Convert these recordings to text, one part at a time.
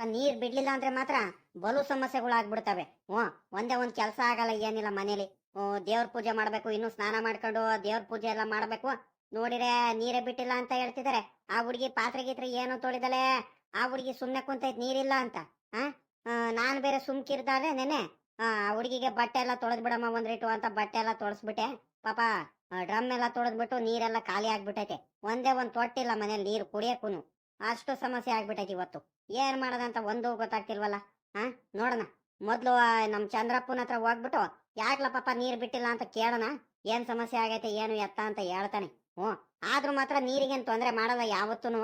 ನೀರ್ ಬಿಡ್ಲಿಲ್ಲ ಅಂದ್ರೆ ಮಾತ್ರ ಬಲು ಸಮಸ್ಯೆಗಳು ಆಗ್ಬಿಡ್ತವೆ ಹ್ಞೂ, ಒಂದೇ ಒಂದ್ ಕೆಲಸ ಆಗಲ್ಲ ಏನಿಲ್ಲ ಮನೇಲಿ. ದೇವ್ರ ಪೂಜೆ ಮಾಡ್ಬೇಕು, ಇನ್ನು ಸ್ನಾನ ಮಾಡ್ಕೊಂಡು ದೇವ್ರ ಪೂಜೆ ಎಲ್ಲ ಮಾಡ್ಬೇಕು. ನೋಡಿರೆ ನೀರೇ ಬಿಟ್ಟಿಲ್ಲ ಅಂತ ಹೇಳ್ತಿದಾರೆ. ಆ ಹುಡುಗಿ ಪಾತ್ರೆ ಗೀತ್ರೆ ಏನು ತೊಳಿದಲೆ, ಆ ಹುಡುಗಿ ಸುಮ್ನೆ ಕುಂತೈತ್ ನೀರಿಲ್ಲ ಅಂತ. ಆ ನಾನು ಬೇರೆ ಸುಮ್ಕಿರ್ದಾರೆ ನೆನೆ ಆ ಹುಡುಗಿಗೆ ಬಟ್ಟೆ ಎಲ್ಲ ತೊಳೆದ್ ಬಿಡಮ್ಮ ಒಂದ್ರಿಟ್ಟು ಅಂತ ಬಟ್ಟೆ ಎಲ್ಲ ತೊಳಸ್ಬಿಟ್ಟೆ. ಪಾಪ ಡ್ರಮ್ ಎಲ್ಲ ತೊಳೆದ್ಬಿಟ್ಟು ನೀರೆಲ್ಲ ಖಾಲಿ ಆಗ್ಬಿಟ್ಟೈತೆ. ಒಂದೇ ಒಂದ್ ತೊಟ್ಟಿಲ್ಲ ಮನೇಲಿ ನೀರು ಕುಡಿಯಕ್ಕೂನು. ಅಷ್ಟು ಸಮಸ್ಯೆ ಆಗ್ಬಿಟ್ಟೈತಿ ಇವತ್ತು. ಏನ್ ಮಾಡೋದಂತ ಒಂದು ಗೊತ್ತಾಗ್ತಿಲ್ವಲ್ಲ? ಹ ನೋಡೋಣ. ಮೊದ್ಲು ನಮ್ ಚಂದ್ರಪ್ಪನ ಹತ್ರ ಹೋಗ್ಬಿಟ್ಟು, ಯಾಕ್ಲ ಪಾಪ ನೀರ್ ಬಿಟ್ಟಿಲ್ಲ ಅಂತ ಕೇಳೋಣ? ಏನ್ ಸಮಸ್ಯೆ ಆಗೈತೆ, ಏನು ಎತ್ತ ಅಂತ ಹೇಳ್ತಾನೆ. ಹ್ಞೂ. ಆದ್ರೂ ಮಾತ್ರ ನೀರಿಗೇನ್ ತೊಂದ್ರೆ ಮಾಡಲ್ಲ ಯಾವತ್ತೂನು.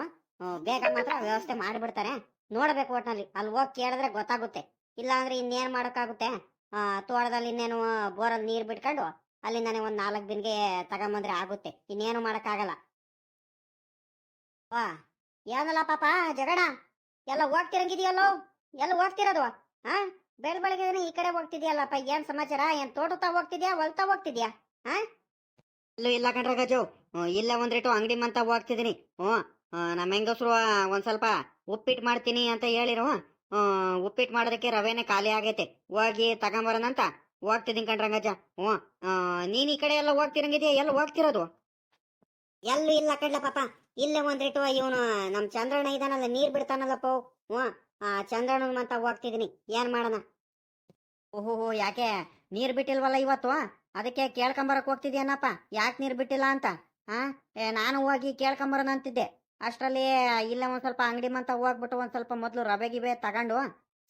ಬೇಗ ಮಾತ್ರ ವ್ಯವಸ್ಥೆ ಮಾಡಿಬಿಡ್ತಾರೆ. ನೋಡ್ಬೇಕು ಒಟ್ನಲ್ಲಿ. ಅಲ್ಲಿ ಹೋಗಿ ಕೇಳಿದ್ರೆ ಗೊತ್ತಾಗುತ್ತೆ. ಇಲ್ಲ ಅಂದ್ರೆ ಇನ್ನೇನ್ ಮಾಡೋಕ್ಕಾಗುತ್ತೆ? ಆ, ತೋಟದಲ್ಲಿ ಇನ್ನೇನು ಬೋರಲ್ಲಿ ನೀರ್ ಬಿಟ್ಕೊಂಡು, ಅಲ್ಲಿಂದಾನೆ ಒಂದ್ ನಾಲ್ಕು ದಿನಗೆ ತಗೊಂಬಂದ್ರೆ ಆಗುತ್ತೆ. ಇನ್ನೇನು ಮಾಡಕ್ಕಾಗಲ್ಲ. ಏನಲ್ಲ ಪಾಪ ಜಗಣ ಎಲ್ಲ ಹೋಗ್ತಿರಂಗಿದೆಯಲ್ಲೋ ಎಲ್ಲ ಹೋಗ್ತಿರೋದು ಹಾ ಬೆಳ್ ಬೆಳಗ್ಗೆ ಈ ಕಡೆ ಹೋಗ್ತಿದ್ಯಲ್ಲಪ್ಪ, ಏನ್ ಸಮಾಚಾರ? ಏನ್ ತೋಟತಾ ಹೋಗ್ತಿದ್ಯಾ, ಹೊಲ್ತಾ ಹೋಗ್ತಿದ್ಯಾ? ಇಲ್ಲೂ ಇಲ್ಲ ಕಣ್ರ ಗಜು. ಇಲ್ಲ ಇಲ್ಲೇ ಒಂದ್ರಿಟ್ಟು ಅಂಗಡಿ ಮಂತ ಹೋಗ್ತಿದ್ದೀನಿ ಹ್ಞೂ ನಮ್ಮ ಹೆಂಗಸರು ಒಂದ್ ಸ್ವಲ್ಪ ಉಪ್ಪಿಟ್ಟು ಮಾಡ್ತೀನಿ ಅಂತ ಹೇಳಿರು. ಉಪ್ಪಿಟ್ಟು ಮಾಡೋದಕ್ಕೆ ರವೆನೇ ಖಾಲಿ ಆಗೈತೆ. ಹೋಗಿ ತಗೊಂಬರೋಣಂತ ಹೋಗ್ತಿದ್ದೀನಿ ಕಣ್ರಂಗಜ್ಜ ಹ್ಞೂ, ನೀನ್ ಈ ಕಡೆ ಎಲ್ಲ ಹೋಗ್ತಿರಂಗಿದ್ಯಾ? ಎಲ್ಲ ಹೋಗ್ತಿರೋದು? ಎಲ್ಲೂ ಇಲ್ಲ ಕಡ್ಲ ಪಾಪ. ಇಲ್ಲೇ ಒಂದ್ರಿಟ್ಟು ಇವನು ನಮ್ ಚಂದ್ರಣ್ಣ ಇದಾನಲ್ಲ, ನೀರ್ ಬಿಡ್ತಾನಲ್ಲಪ್ಪ ಹ್ಞೂ, ಆ ಚಂದ್ರಣ್ಣನ ಅಂತ ಹೋಗ್ತಿದೀನಿ. ಏನ್ ಮಾಡೋಣ? ಓಹೋ ಯಾಕೆ? ನೀರ್ ಬಿಟ್ಟಿಲ್ವಲ್ಲ ಇವತ್ತು? ಅದಕ್ಕೆ ಕೇಳ್ಕೊಂಬರಕ್ ಹೋಗ್ತಿದ್ಯಾನಪ್ಪ? ಯಾಕೆ ನೀರ್ ಬಿಟ್ಟಿಲ್ಲ ಅಂತ? ಆ ನಾನು ಹೋಗಿ ಕೇಳ್ಕೊಂಬರೋಣ ಅಂತಿದ್ದೆ. ಅಷ್ಟರಲ್ಲಿ ಇಲ್ಲೇ ಒಂದ್ ಸ್ವಲ್ಪ ಅಂಗಡಿ ಮಂತ ಹೋಗ್ಬಿಟ್ಟು ಒಂದ್ ಸ್ವಲ್ಪ ಮೊದ್ಲು ರವೆ ಗಿವೆ ತಗೊಂಡು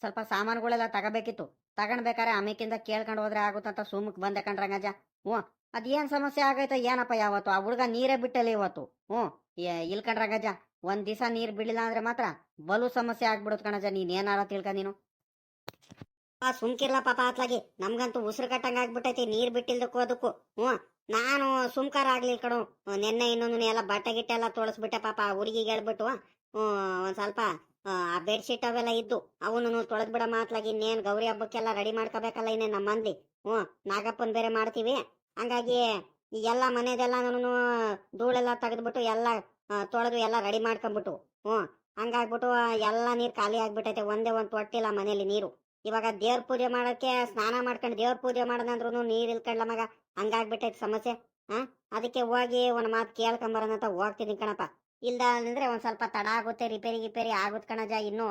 ಸ್ವಲ್ಪ ಸಾಮಾನುಗಳೆಲ್ಲ ತಗಬೇಕಿತ್ತು. ತಗೊಂಡ್ಬೇಕಾರೆ ಆಮೇಕಿಂದ ಕೇಳ್ಕೊಂಡು ಹೋದ್ರೆ ಆಗುತ್ತಂತ ಸುಮ್ಮಕ್ ಬಂದೆ ಕಣ್ರಂಗಜ ಹ್ಞೂ ಅದೇನ್ ಸಮಸ್ಯೆ ಆಗೈತೆ? ಏನಪ್ಪ ಯಾವತ್ತು? ಆ ಹುಡುಗ ನೀರೇ ಬಿಟ್ಟಲ್ಲ ಇವತ್ತು. ಹ್ಞೂ. ಇಲ್ ಗಜ ಒಂದ್ ದಿವಸ ನೀರ್ ಬಿಡಲಿಲ್ಲ ಅಂದ್ರೆ ಮಾತ್ರ ಬಲು ಸಮಸ್ಯೆ ಆಗ್ಬಿಡುತ್ತೆ ಕಣಜ ನೀನ್ ಏನಾರ ತಿಳ್ಕ ನೀನು. ಆ ಸುಮ್ಕಿರ್ಲ ಪಾಪ ಅತ್ಲಾಗಿ ನಮ್ಗಂತೂ ಉಸಿರು ಕಟ್ಟಂಗ ಆಗ್ಬಿಟ್ಟೈತಿ, ನೀರ್ ಬಿಟ್ಟಿಲ್ದಕ್ಕೂ ಅದಕ್ಕೂ. ಹ್ಞೂ. ನಾನು ಸುಮ್ಕಾರ ಆಗ್ಲಿ ಕಣು. ನಿನ್ನೆ ಇನ್ನೊಂದು ಎಲ್ಲ ಬಟ್ಟೆ ಗಿಟ್ಟೆ ಎಲ್ಲ ತೊಳಸ್ಬಿಟ್ಟೆ ಪಾಪ ಆ ಹುಡುಗಿಗೆ ಹೇಳ್ಬಿಟ್ಟು. ಹ್ಞೂ, ಒಂದ್ ಸ್ವಲ್ಪ, ಆ ಬೆಡ್ಶೀಟ್ ಅವೆಲ್ಲ ಇದ್ದು ಅವನು ತೊಳೆದ್ ಬಿಡ ಮಾತ್ಲಾಗಿ ಇನ್ನೇನ್ ಗೌರಿ ಹಬ್ಬಕ್ಕೆಲ್ಲ ರೆಡಿ ಮಾಡ್ಕೋಬೇಕಲ್ಲ ಇನ್ನೇನ್ ನಮ್ಮ ಮಂದಿ ಹ್ಞೂ. ನಾಗಪ್ಪನ್ ಬೇರೆ ಮಾಡ್ತೀವಿ. ಹಂಗಾಗಿ ಎಲ್ಲ ಮನೆದೆಲ್ಲ ನಾನು ಧೂಳೆಲ್ಲ ತೆಗೆದ್ಬಿಟ್ಟು ಎಲ್ಲ ತೊಳೆದು ಎಲ್ಲ ರೆಡಿ ಮಾಡ್ಕೊಂಬಿಟ್ಟು, ಹ್ಞೂ. ಹಂಗಾಗ್ಬಿಟ್ಟು ಎಲ್ಲ ನೀರು ಖಾಲಿ ಆಗ್ಬಿಟ್ಟೈತೆ, ಒಂದೇ ಒಂದು ತೊಟ್ಟಿಲ್ಲ ಮನೇಲಿ ನೀರು. ಇವಾಗ ದೇವ್ರ ಪೂಜೆ ಮಾಡೋಕ್ಕೆ ಸ್ನಾನ ಮಾಡ್ಕೊಂಡು ದೇವ್ರ ಪೂಜೆ ಮಾಡೋದಂದ್ರೂ ನೀರು ಇಲ್ಕಂಡ್ಲ ಮಗ, ಹಂಗಾಗ್ಬಿಟ್ಟೈತೆ ಸಮಸ್ಯೆ ಹಾಂ ಅದಕ್ಕೆ ಹೋಗಿ ಒಂದು ಮಾತು ಕೇಳ್ಕೊಂಬರೋಣ ಅಂತ ಹೋಗ್ತೀನಿ ಕಣಪ್ಪ. ಇಲ್ಲ ಅಂದರೆ ಒಂದು ಸ್ವಲ್ಪ ತಡ ಆಗುತ್ತೆ, ರಿಪೇರಿ ಗಿಪೇರಿ ಆಗುತ್ತೆ ಕಣಜ ಇನ್ನೂ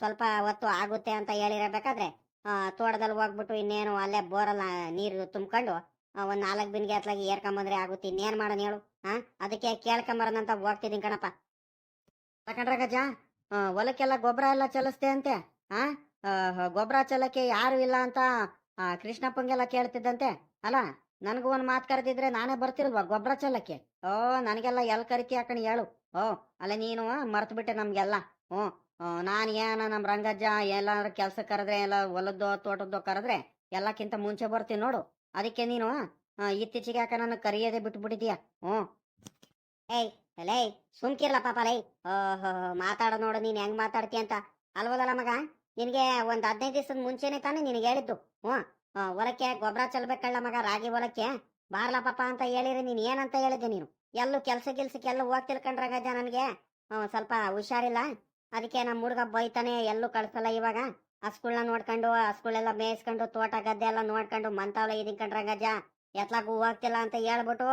ಸ್ವಲ್ಪ ಹೊತ್ತು ಆಗುತ್ತೆ ಅಂತ ಹೇಳಿರಬೇಕಾದ್ರೆ ತೋಟದಲ್ಲಿ ಹೋಗ್ಬಿಟ್ಟು ಇನ್ನೇನು ಅಲ್ಲೇ ಬೋರಲ್ಲ ನೀರು ತುಂಬ್ಕೊಂಡು ಒಂದ್ ನಾಲ್ಕು ಬಿನ್ಗೆ ಅತ್ಲಾಗಿ ಏರ್ಕೊಂಬಂದ್ರೆ ಆಗುತ್ತೆ, ಇನ್ನೇನ್ ಮಾಡೋಣ ಹೇಳು ಹಾ ಅದಕ್ಕೆ ಕೇಳ್ಕೊಂಬರೋಣ ಅಂತ ಹೋಗ್ತಿದ್ದೀನಿ ಕಣಪ್ಪ. ತಕೊಂಡ್ರ ಗಜ? ಹೊಲಕ್ಕೆಲ್ಲ ಗೊಬ್ಬರ ಎಲ್ಲ ಚಲಿಸ್ತೆ ಅಂತೆ, ಆ? ಗೊಬ್ಬರ ಚಲಕ್ಕೆ ಯಾರು ಇಲ್ಲ ಅಂತ ಕೃಷ್ಣಪ್ಪಂಗೆಲ್ಲ ಕೇಳ್ತಿದ್ದಂತೆ, ಅಲ್ಲ? ನನಗೂ ಒಂದು ಮಾತು ಕರೆದಿದ್ರೆ ನಾನೇ ಬರ್ತಿರಲ್ವಾ ಗೊಬ್ಬರ ಚಲಕ್ಕೆ? ಓ, ನನಗೆಲ್ಲ ಎಲ್ ಕರಿತಿ ಹಾಕಣ ಹೇಳು. ಓ, ಅಲ್ಲ ನೀನು ಮರ್ತು ಬಿಟ್ಟೆ ನಮ್ಗೆಲ್ಲ. ಹ್ಞೂ ನಾನು ಏನ ನಮ್ಮ ರಂಗಜ್ಜ ಎಲ್ಲಾದ್ರೂ ಕೆಲ್ಸಕ್ಕೆ ಕರೆದ್ರೆ, ಎಲ್ಲ ಹೊಲದ್ದು ತೋಟದ್ದು ಕರೆದ್ರೆ, ಎಲ್ಲಕ್ಕಿಂತ ಮುಂಚೆ ಬರ್ತೀನಿ ನೋಡು. ಅದಕ್ಕೆ ನೀನು ಇತ್ತೀಚೆಗೆ ಯಾಕೆ ನನ್ನ ಕರಿಯೋದೇ ಬಿಟ್ಬಿಟ್ಟಿದ್ಯಾ? ಹ್ಞೂ. ಏಯ್, ಲೇ, ಸುಮ್ಕಿರ್ಲ ಪಾಪ, ಲೈ. ಓಹೋ, ಮಾತಾಡೋ ನೋಡು, ನೀನು ಹೆಂಗ್ ಮಾತಾಡ್ತೀಯ ಅಂತ. ಅಲ್ವಲ್ಲ ಮಗ, ನಿನಗೆ ಒಂದ್ ಹದಿನೈದು ದಿವಸದ ಮುಂಚೆನೆ ತಾನೇ ನಿನಗೆ ಹೇಳಿದ್ದು. ಹ್ಞೂ. ಹೊಲಕ್ಕೆ ಗೊಬ್ಬರ ಚಲ್ಬೇಕಲ್ಲ ಮಗ, ರಾಗಿ ಹೊಲಕ್ಕೆ. ಬಾರ್ಲ ಪಾಪ ಅಂತ ಹೇಳಿರಿ ನೀನು ಏನಂತ ಹೇಳಿದ್ದೆ ನೀನು? ಎಲ್ಲೂ ಕೆಲ್ಸ ಗಿಲ್ಸಕ್ಕೆಲ್ಲ ಹೋಗಿ ತಿಳ್ಕೊಂಡ್ರ ನನಗೆ? ಸ್ವಲ್ಪ ಹುಷಾರಿಲ್ಲ. ಅದಕ್ಕೆ ನಮ್ಮ ಹುಡುಗ ಬೈತಾನೆ, ಎಲ್ಲೂ ಕಳ್ಸಲ್ಲ ಇವಾಗ. ಹಸ್ಗಳ್ನ ನೋಡ್ಕೊಂಡು ಹಸ್ಗಳೆಲ್ಲ ಮೇಯಿಸ್ಕೊಂಡು, ತೋಟ ಗದ್ದೆ ಎಲ್ಲ ನೋಡ್ಕೊಂಡು, ಮಂತಾವಲ ಇದೀನ್ ಎತ್ಲಾಗ ಹೂ ಹೋಗ್ತಿಲ್ಲ ಅಂತ ಹೇಳ್ಬಿಟ್ಟು,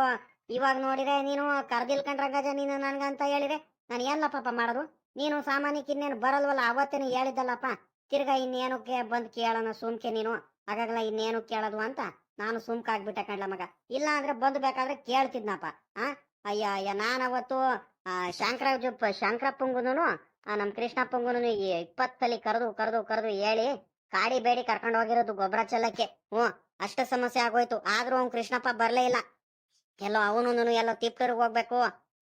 ಇವಾಗ ನೋಡಿದ್ರೆ ನೀನು ಕರ್ದಿಲ್ ಕಣ್ರಂಗಜ ನೀನು ನನ್ಗಂತ ಹೇಳಿದ್ರೆ ನಾನು ಎಲ್ಲ ಪಾಪ ಮಾಡೋದು? ನೀನು ಸಾಮಾನ್ಯಕ್ಕೆ ಇನ್ನೇನು ಬರಲ್ವಲ್ಲ, ಅವತ್ತೇನು ಹೇಳಿದ್ದಲ್ಲಪ್ಪ. ತಿರ್ಗಾ ಇನ್ನೇನಕ್ಕೆ ಬಂದು ಕೇಳೋಣ, ಸುಮ್ಕೆ ನೀನು. ಹಾಗಾಗಲ್ಲ ಇನ್ನೇನು ಕೇಳೋದು ಅಂತ ನಾನು ಸುಮ್ಕ ಆಗ್ಬಿಟ್ಟೆ ಕಣ್ಲ ಮಗ. ಇಲ್ಲ ಅಂದ್ರೆ ಬಂದು ಬೇಕಾದ್ರೆ ಕೇಳ್ತಿದ್ನಪ್ಪ. ಆ? ಅಯ್ಯ ಅಯ್ಯ, ನಾನು ಅವತ್ತು ಶಂಕರ ಶಂಕರಪ್ಪಂಗುನು ನಮ್ ಕೃಷ್ಣಪ್ಪಂಗುನು ಈ ಇಪ್ಪತ್ತಲ್ಲಿ ಕರೆದು ಕರೆದು ಕರೆದು ಹೇಳಿ ಕಾಡಿ ಬೇಡಿ ಕರ್ಕೊಂಡು ಹೋಗಿರೋದು ಗೊಬ್ಬರ ಚೆಲ್ಲಕ್ಕೆ. ಹ್ಞೂ, ಅಷ್ಟು ಸಮಸ್ಯೆ ಆಗೋಯ್ತು. ಆದ್ರೂ ಅವ್ನು ಕೃಷ್ಣಪ್ಪ ಬರ್ಲೇ ಇಲ್ಲ. ಎಲ್ಲೋ ಅವನು ಎಲ್ಲೋ ತಿಪ್ಪರಿಗೆ ಹೋಗ್ಬೇಕು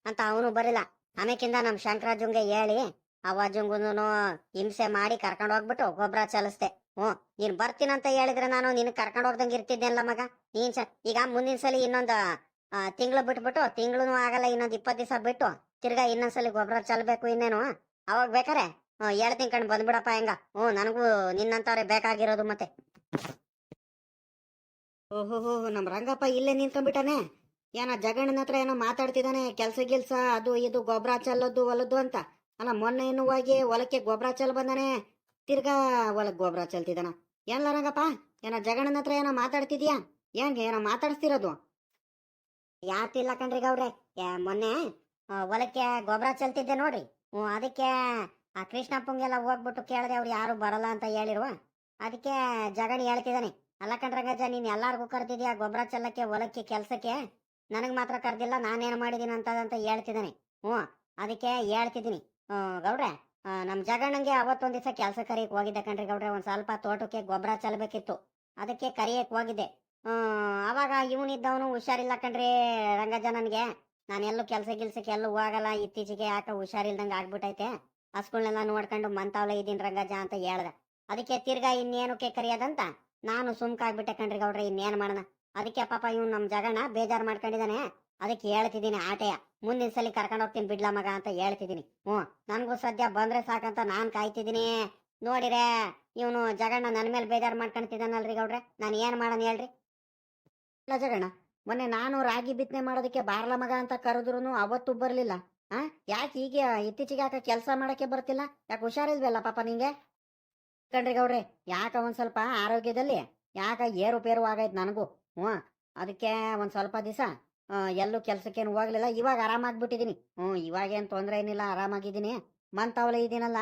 ಅಂತ ಅವನು ಬರಲಿಲ್ಲ. ಆಮೇಕಿಂದ ನಮ್ ಶಂಕರಾಜುಂಗೆ ಹೇಳಿ ಅವಾಜುಂಗುನು ಹಿಂಸೆ ಮಾಡಿ ಕರ್ಕೊಂಡು ಹೋಗ್ಬಿಟ್ಟು ಗೊಬ್ಬರ ಚಲಿಸ್ದೆ. ಹ್ಞೂ, ನೀನ್ ಬರ್ತೀನಂತ ಹೇಳಿದ್ರೆ ನಾನು ನಿನ್ ಕರ್ಕೊಂಡು ಹೋಗ್ದಂಗೆ ಇರ್ತಿದ್ದೆಲ್ಲ ಮಗ. ನೀನ್ ಈಗ ಮುಂದಿನ ಸಲ ಇನ್ನೊಂದು ತಿಂಗಳು ಬಿಟ್ಬಿಟ್ಟು ತಿಂಗಳು ಆಗಲ್ಲ, ಇನ್ನೊಂದು ಇಪ್ಪತ್ತು ದಿವಸ ಬಿಟ್ಟು ತಿರ್ಗಾ ಇನ್ನೊಂದ್ಸಲಿ ಗೊಬ್ಬರ ಚಲ್ಬೇಕು ಇನ್ನೇನು? ಅವಾಗ ಬೇಕಾರೆ? ಹೇಳ್ತೀನಿ ಕಣ್, ಬಂದ್ಬಿಡಪ್ಪ ಹೆಂಗ? ಹ್ಞೂ ನನಗೂ ನಿನ್ನಂತವ್ರೆ ಬೇಕಾಗಿರೋದು ಮತ್ತೆ. ಓಹೋ ನಮ್ಮ ರಂಗಪ್ಪ ಇಲ್ಲೇ ನಿಂತ್ಕೊಂಡ್ಬಿಟ್ಟಾನೆ. ಏನೋ ಜಗಣ್ಣನ ಹತ್ರ ಏನೋ ಮಾತಾಡ್ತಿದ್ದಾನೆ ಕೆಲಸ ಗಿಲ್ಸ, ಅದು ಇದು ಗೊಬ್ಬರ ಚೆಲ್ಲೋದು, ಹೊಲದ್ದು ಅಂತ. ಅಲ್ಲ, ಮೊನ್ನೆ ಇನ್ನು ಹೋಗಿ ಹೊಲಕ್ಕೆ ಗೊಬ್ಬರ ಚೆಲ್ ಬಂದಾನೆ. ತಿರ್ಗಾ ಹೊಲಕ್ಕೆ ಗೊಬ್ಬರ ಚೆಲ್ತಿದ್ದಾನ ಏನ್ಲ ರಂಗಪ್ಪ, ಏನೋ ಜಗಣ್ಣನ ಹತ್ರ ಏನೋ ಮಾತಾಡ್ತಿದ್ಯಾ? ಹೆಂಗೆ, ಏನೋ ಮಾತಾಡಿಸ್ತಿರೋದು? ಯಾತಿಲ್ಲ ಕಣ್ರಿ ಗೌಡ್ರೆ. ಮೊನ್ನೆ ಹೊಲಕ್ಕೆ ಗೊಬ್ಬರ ಚೆಲ್ತಿದ್ದೆ ನೋಡ್ರಿ. ಹ್ಞೂ, ಅದಕ್ಕೆ ಆ ಕೃಷ್ಣಪ್ಪಂಗೆಲ್ಲ ಹೋಗ್ಬಿಟ್ಟು ಕೇಳಿದೆ ಅವ್ರು ಯಾರು ಬರಲ್ಲ ಅಂತ ಹೇಳಿರುವ. ಅದಕ್ಕೆ ಜಗಣಿ ಹೇಳ್ತಿದ್ದಾನೆ, ಅಲ್ಲ ಕಣ್ರಂಗಜ್ಜ, ನೀನು ಎಲ್ಲಾರ್ಗೂ ಕರ್ದಿದ್ಯಾ ಗೊಬ್ಬರ ಚೆಲ್ಲಕ್ಕೆ, ಹೊಲಕ್ಕೆ, ಕೆಲಸಕ್ಕೆ? ನನಗೆ ಮಾತ್ರ ಕರ್ದಿಲ್ಲ, ನಾನೇನು ಮಾಡಿದ್ದೀನಿ ಅಂತದಂತ ಹೇಳ್ತಿದ್ದಾನೆ. ಹ್ಞೂ, ಅದಕ್ಕೆ ಹೇಳ್ತಿದ್ದೀನಿ. ಗೌಡ್ರೆ ನಮ್ಮ ನಮ್ ಜಗಣ್ಣಂಗೆ ಅವತ್ತೊಂದು ದಿವಸ ಕೆಲಸ ಕರಿಯಕ್ಕೆ ಹೋಗಿದ್ದೆ ಕಣ್ರಿ ಗೌಡ್ರೆ, ಒಂದು ಸ್ವಲ್ಪ ತೋಟಕ್ಕೆ ಗೊಬ್ಬರ ಚೆಲ್ಲಬೇಕಿತ್ತು ಅದಕ್ಕೆ ಕರಿಯಕ್ಕೆ ಹೋಗಿದ್ದೆ. ಅವಾಗ ಇವನಿದ್ದವನು ಹುಷಾರಿಲ್ಲ ಕಣ್ರಿ ರಂಗಜ್ಜ ನನಗೆ. ನಾನೆಲ್ಲೂ ಕೆಲಸ ಗಿಲ್ಸಕ್ಕೆ ಎಲ್ಲೂ ಹೋಗಲ್ಲ, ಇತ್ತೀಚೆಗೆ ಯಾಕೆ ಹುಷಾರಿಲ್ದಂಗೆ ಆಗ್ಬಿಟ್ಟೈತೆ ಹಸ್ಗಳನ್ನೆಲ್ಲ ನೋಡ್ಕೊಂಡು ಮಂತಾವ್ಲೆ ಇದೀನಿ ರಂಗಜ್ಜ ಅಂತ ಹೇಳ್ದ. ಅದಕ್ಕೆ ತಿರ್ಗಾ ಇನ್ನೇನಕ್ಕೆ ಕರಿಯೋದಂತ? ನಾನು ಸುಮ್ಕಾಗ್ಬಿಟ್ಟೆ ಕಣ್ರಿ ಗೌಡ್ರೆ, ಇನ್ನೇನ್ ಮಾಡೋಣ? ಅದಕ್ಕೆ ಪಾಪ ಇವ್ನು ನಮ್ಮ ಜಗಣ ಬೇಜಾರು ಮಾಡ್ಕೊಂಡಿದ್ದಾನೆ ಅದಕ್ಕೆ ಹೇಳ್ತಿದ್ದೀನಿ ಆಟೆಯ. ಮುಂದಿನ ಸಲ ಕರ್ಕೊಂಡು ಹೋಗ್ತೀನಿ ಬಿಡ್ಲ ಮಗ ಅಂತ ಹೇಳ್ತಿದ್ದೀನಿ. ಹ್ಞೂ, ನನಗೂ ಸದ್ಯ ಬಂದ್ರೆ ಸಾಕಂತ ನಾನು ಕಾಯ್ತಿದ್ದೀನಿ. ನೋಡಿರೆ, ಇವನು ಜಗಣ್ಣ ನನ್ನ ಮೇಲೆ ಬೇಜಾರ್ ಮಾಡ್ಕೊಂತಿದ್ದಾನಲ್ರಿ ಗೌಡ್ರೆ? ನಾನು ಏನು ಮಾಡೋಣ ಹೇಳ್ರಿ? ಇಲ್ಲ ಜಗಣ್ಣ. ಮೊನ್ನೆ ನಾನು ರಾಗಿ ಬಿತ್ತನೆ ಮಾಡೋದಕ್ಕೆ ಬಾರ್ಲ ಮಗ ಅಂತ ಕರೆದ್ರು ಅವತ್ತು ಬರಲಿಲ್ಲ. ಆ? ಯಾಕೆ ಹೀಗೆ ಇತ್ತೀಚೆಗೆ ಯಾಕೆ ಕೆಲಸ ಮಾಡಕ್ಕೆ ಬರ್ತಿಲ್ಲ? ಯಾಕೆ ಹುಷಾರಿಲ್ವಲ್ಲ ಪಾಪ ನಿಂಗೆ? ಗೌಡ್ರೆ, ಯಾಕ ಒಂದ್ ಸ್ವಲ್ಪ ಆರೋಗ್ಯದಲ್ಲಿ ಯಾಕ ಏರುಪೇರು ಆಗೈತೆ ನನಗೂ? ಹ್ಞೂ, ಅದಕ್ಕೆ ಒಂದ್ ಸ್ವಲ್ಪ ದಿವಸ ಎಲ್ಲೂ ಕೆಲ್ಸಕ್ಕೇನು ಹೋಗ್ಲಿಲ್ಲ. ಇವಾಗ ಆರಾಮಾಗ್ಬಿಟ್ಟಿದೀನಿ. ಹ್ಞೂ, ಇವಾಗೇನು ತೊಂದರೆ ಏನಿಲ್ಲ, ಆರಾಮಾಗಿದ್ದೀನಿ. ಮಂತವಲೆ ಇದೀನಲ್ಲ,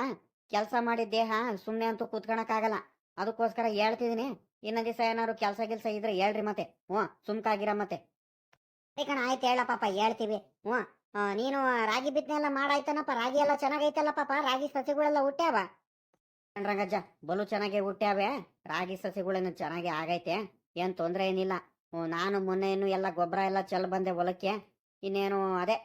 ಕೆಲಸ ಮಾಡಿ ದೇಹ ಸುಮ್ಮನೆ ಅಂತೂ ಕೂತ್ಕೊಳಕ್ಕಾಗಲ್ಲ ಅದಕ್ಕೋಸ್ಕರ ಹೇಳ್ತಿದ್ದೀನಿ ಇನ್ನೊಂದ್ ದಿವಸ ಏನಾದ್ರು ಕೆಲಸ ಗಿಲ್ಸ ಇದ್ರೆ ಹೇಳ್ರಿ ಮತ್ತೆ. ಹ್ಞೂ, ಸುಮ್ಕಾಗಿರ ಮತ್ತೆ. ಕಣ, ಆಯ್ತು ಹೇಳ ಪಾಪ, ಹೇಳ್ತೀವಿ. ಹ್ಞೂ ನೀನು ರಾಗಿ ಬಿತ್ತನೆ ಎಲ್ಲ ಮಾಡಾಯ್ತನಪ್ಪ, ರಾಗಿ ಎಲ್ಲ ಚೆನ್ನಾಗೈತಲ್ಲ ಪಾಪ, ರಾಗಿ ಸಸಿಗಳೆಲ್ಲ ಹುಟ್ಟ್ಯಾವ ರಂಗಜ್ಜ, ಬಲು ಚೆನ್ನಾಗಿ ಹುಟ್ಟ್ಯಾವೆ ರಾಗಿ ಸಸಿಗಳೇನು ಚೆನ್ನಾಗಿ ಆಗೈತೆ, ಏನ್ ತೊಂದರೆ ಏನಿಲ್ಲ. ನಾನು ಮೊನ್ನೆ ಇನ್ನು ಎಲ್ಲ ಗೊಬ್ಬರ ಎಲ್ಲ ಚೆಲ್ ಬಂದೆ ಹೊಲಕ್ಕೆ. ಇನ್ನೇನು, ಅದೇ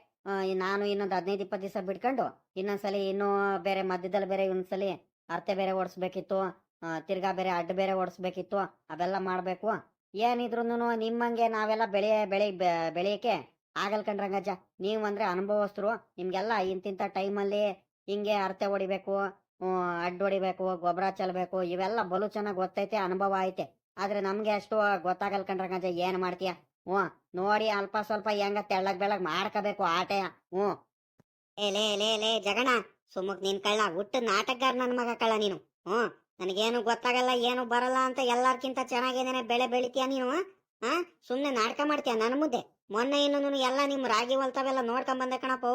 ನಾನು ಇನ್ನೊಂದು ಹದಿನೈದು ಇಪ್ಪತ್ತು ದಿವಸ ಬಿಟ್ಕೊಂಡು ಇನ್ನೊಂದ್ಸಲಿ ಇನ್ನೂ ಬೇರೆ ಮಧ್ಯದಲ್ಲಿ ಬೇರೆ ಇನ್ನೊಂದ್ಸಲಿ ಅರ್ತೆ ಬೇರೆ ಓಡಿಸ್ಬೇಕಿತ್ತು. ತಿರ್ಗಾ ಬೇರೆ ಅಡ್ಡ ಬೇರೆ ಓಡಿಸ್ಬೇಕಿತ್ತು, ಅವೆಲ್ಲ ಮಾಡಬೇಕು. ಏನಿದ್ರು ನಿಮ್ಮಂಗೆ ನಾವೆಲ್ಲ ಬೆಳೆ ಬೆಳೆ ಬೆಳೆಯಕ್ಕೆ ಆಗಲ್ ಕಣ್ರಂಗಜ್ಜ ನೀವು ಅಂದ್ರೆ ಅನುಭವಸ್ಥರು, ನಿಮ್ಗೆಲ್ಲ ಇಂತಿಂಥ ಟೈಮಲ್ಲಿ ಹಿಂಗೆ ಅರ್ತೆ ಹೊಡಿಬೇಕು ಅಡ್ಡ ಹೊಡಿಬೇಕು ಗೊಬ್ಬರ ಚೆಲ್ಬೇಕು, ಇವೆಲ್ಲ ಬಲು ಚೆನ್ನಾಗಿ ಗೊತ್ತೈತೆ, ಅನುಭವ ಐತೆ. ಆದ್ರೆ ನಮ್ಗೆ ಅಷ್ಟು ಗೊತ್ತಾಗಲ್ ಕಣ್ರಂಗಜ್ಜ ಏನ್ ಮಾಡ್ತೀಯ? ಹ್ಞೂ, ನೋಡಿ ಅಲ್ಪ ಸ್ವಲ್ಪ ಹೆಂಗ ತೆಳ್ಳಗ್ ಬೆಳ್ಳಗ್ ಮಾಡ್ಕೋಬೇಕು ಆಟೆಯ. ಹ್ಞೂ. ಏ, ಲೇ ಲೇ ಲೇ ಜಗಣ ಸುಮ್ಮಕ್ ನಿನ್ ಕಳ್ಳ ಹುಟ್ಟು ನಾಟಕಗಾರ ನನ್ನ ಮಗ ಕಳ್ಳ ನೀನು. ಹ್ಞೂ. ನನಗೇನು ಗೊತ್ತಾಗಲ್ಲ, ಏನು ಬರಲ್ಲ ಅಂತ ಎಲ್ಲರ್ಕಿಂತ ಚೆನ್ನಾಗಿದ್ದೇನೆ, ಬೆಳೆ ಬೆಳಿತೀಯ ನೀನು ಹಾ ಸುಮ್ಮನೆ ನಾಟಕ ಮಾಡ್ತೀಯ ನನ್ನ ಮುದ್ದೆ? ಮೊನ್ನೆ ಇನ್ನು ಎಲ್ಲ ನಿಮ್ಮ ರಾಗಿ ಹೊಲ್ತಾವೆಲ್ಲ ನೋಡ್ಕೊಂಡ್ ಬಂದೆ ಕಣಪ್ಪ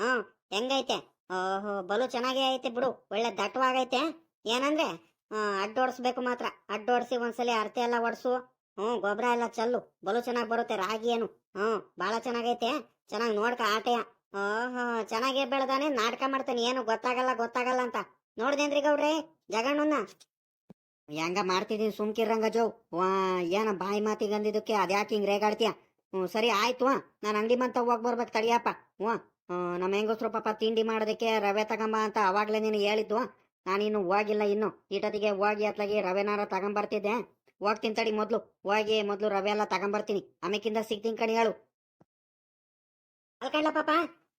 ಹಾ, ಹೆಂಗೈತೆ? ಓಹೋ, ಬಲು ಚೆನ್ನಾಗೇ ಐತೆ ಬಿಡು, ಒಳ್ಳೆ ದಟ್ಟವಾಗೈತೆ ಏನಂದ್ರೆ ಅಡ್ಡೋಡ್ಸ್ಬೇಕು ಮಾತ್ರ, ಅಡ್ಡೋಡ್ಸಿ ಒಂದ್ಸಲಿ ಅರ್ತೆ ಎಲ್ಲ ಒಡ್ಸು ಹ್ಞೂ ಗೊಬ್ಬರ ಎಲ್ಲ ಚಲ್ಲು, ಬಲು ಚೆನ್ನಾಗಿ ಬರುತ್ತೆ ರಾಗಿ ಏನು ಹ್ಞೂ ಭಾಳ ಚೆನ್ನಾಗೈತೆ, ಚೆನ್ನಾಗಿ ನೋಡ್ಕ ಆಟೆಯ, ಓಹೋ, ಚೆನ್ನಾಗೇ ಬೆಳೆದಾನೆ, ನಾಟಕ ಮಾಡ್ತಾನೆ, ಏನು ಗೊತ್ತಾಗಲ್ಲ ಗೊತ್ತಾಗಲ್ಲ ಅಂತ ನೋಡ್ದೇನ್ರಿ ಗೌಡ್ರೆ? ಜಗಣ್ಣನ್ನ? ಹೆಂಗ ಮಾಡ್ತಿದ್ದೀನಿ ಸುಮ್ಕಿರಂಗ ಜೋ? ವಾ, ಏನ ಬಾಯಿ ಮಾತಿಗೆ ಅಂದಿದ್ದಕ್ಕೆ ಅದ್ಯಾಕೆ ಹಿಂಗ್ ರೇಗಾಡ್ತೀಯ? ಹ್ಞೂ ಸರಿ ಆಯ್ತು ನಾನು ಅಂಗಡಿ ಮಂತ ಹೋಗಿ ಬರ್ಬೇಕು ತಡಿಯಪ್ಪ ಹ್ಞೂ ನಮ್ಮ ಹೆಂಗಸ್ರು ಪಾಪ ತಿಂಡಿ ಮಾಡೋದಕ್ಕೆ ರವೆ ತಗೊಂಬ ಅಂತ ಅವಾಗಲೇ ನೀನು ಹೇಳಿದ್ದು ನಾನಿನ್ನು ಹೋಗಿಲ್ಲ ಇನ್ನು. ಈಟತಿಗೆ ಹೋಗಿ ಅತ್ಲಾಗಿ ರವೆನಾರ ತಗೊಂಬರ್ತಿದ್ದೆ. ಹೋಗ್ತೀನಿ ತಡಿ ಮೊದಲು. ಹೋಗಿ ಮೊದಲು ರವೆ ಎಲ್ಲ ತಗೊಂಬರ್ತೀನಿ. ಆಮೇಕಿಂದ ಸಿಗ್ತೀನಿ ಕಣಿ, ಹೇಳು. ಅಲ್ಕಂಡ್ಲ ಪಾಪ.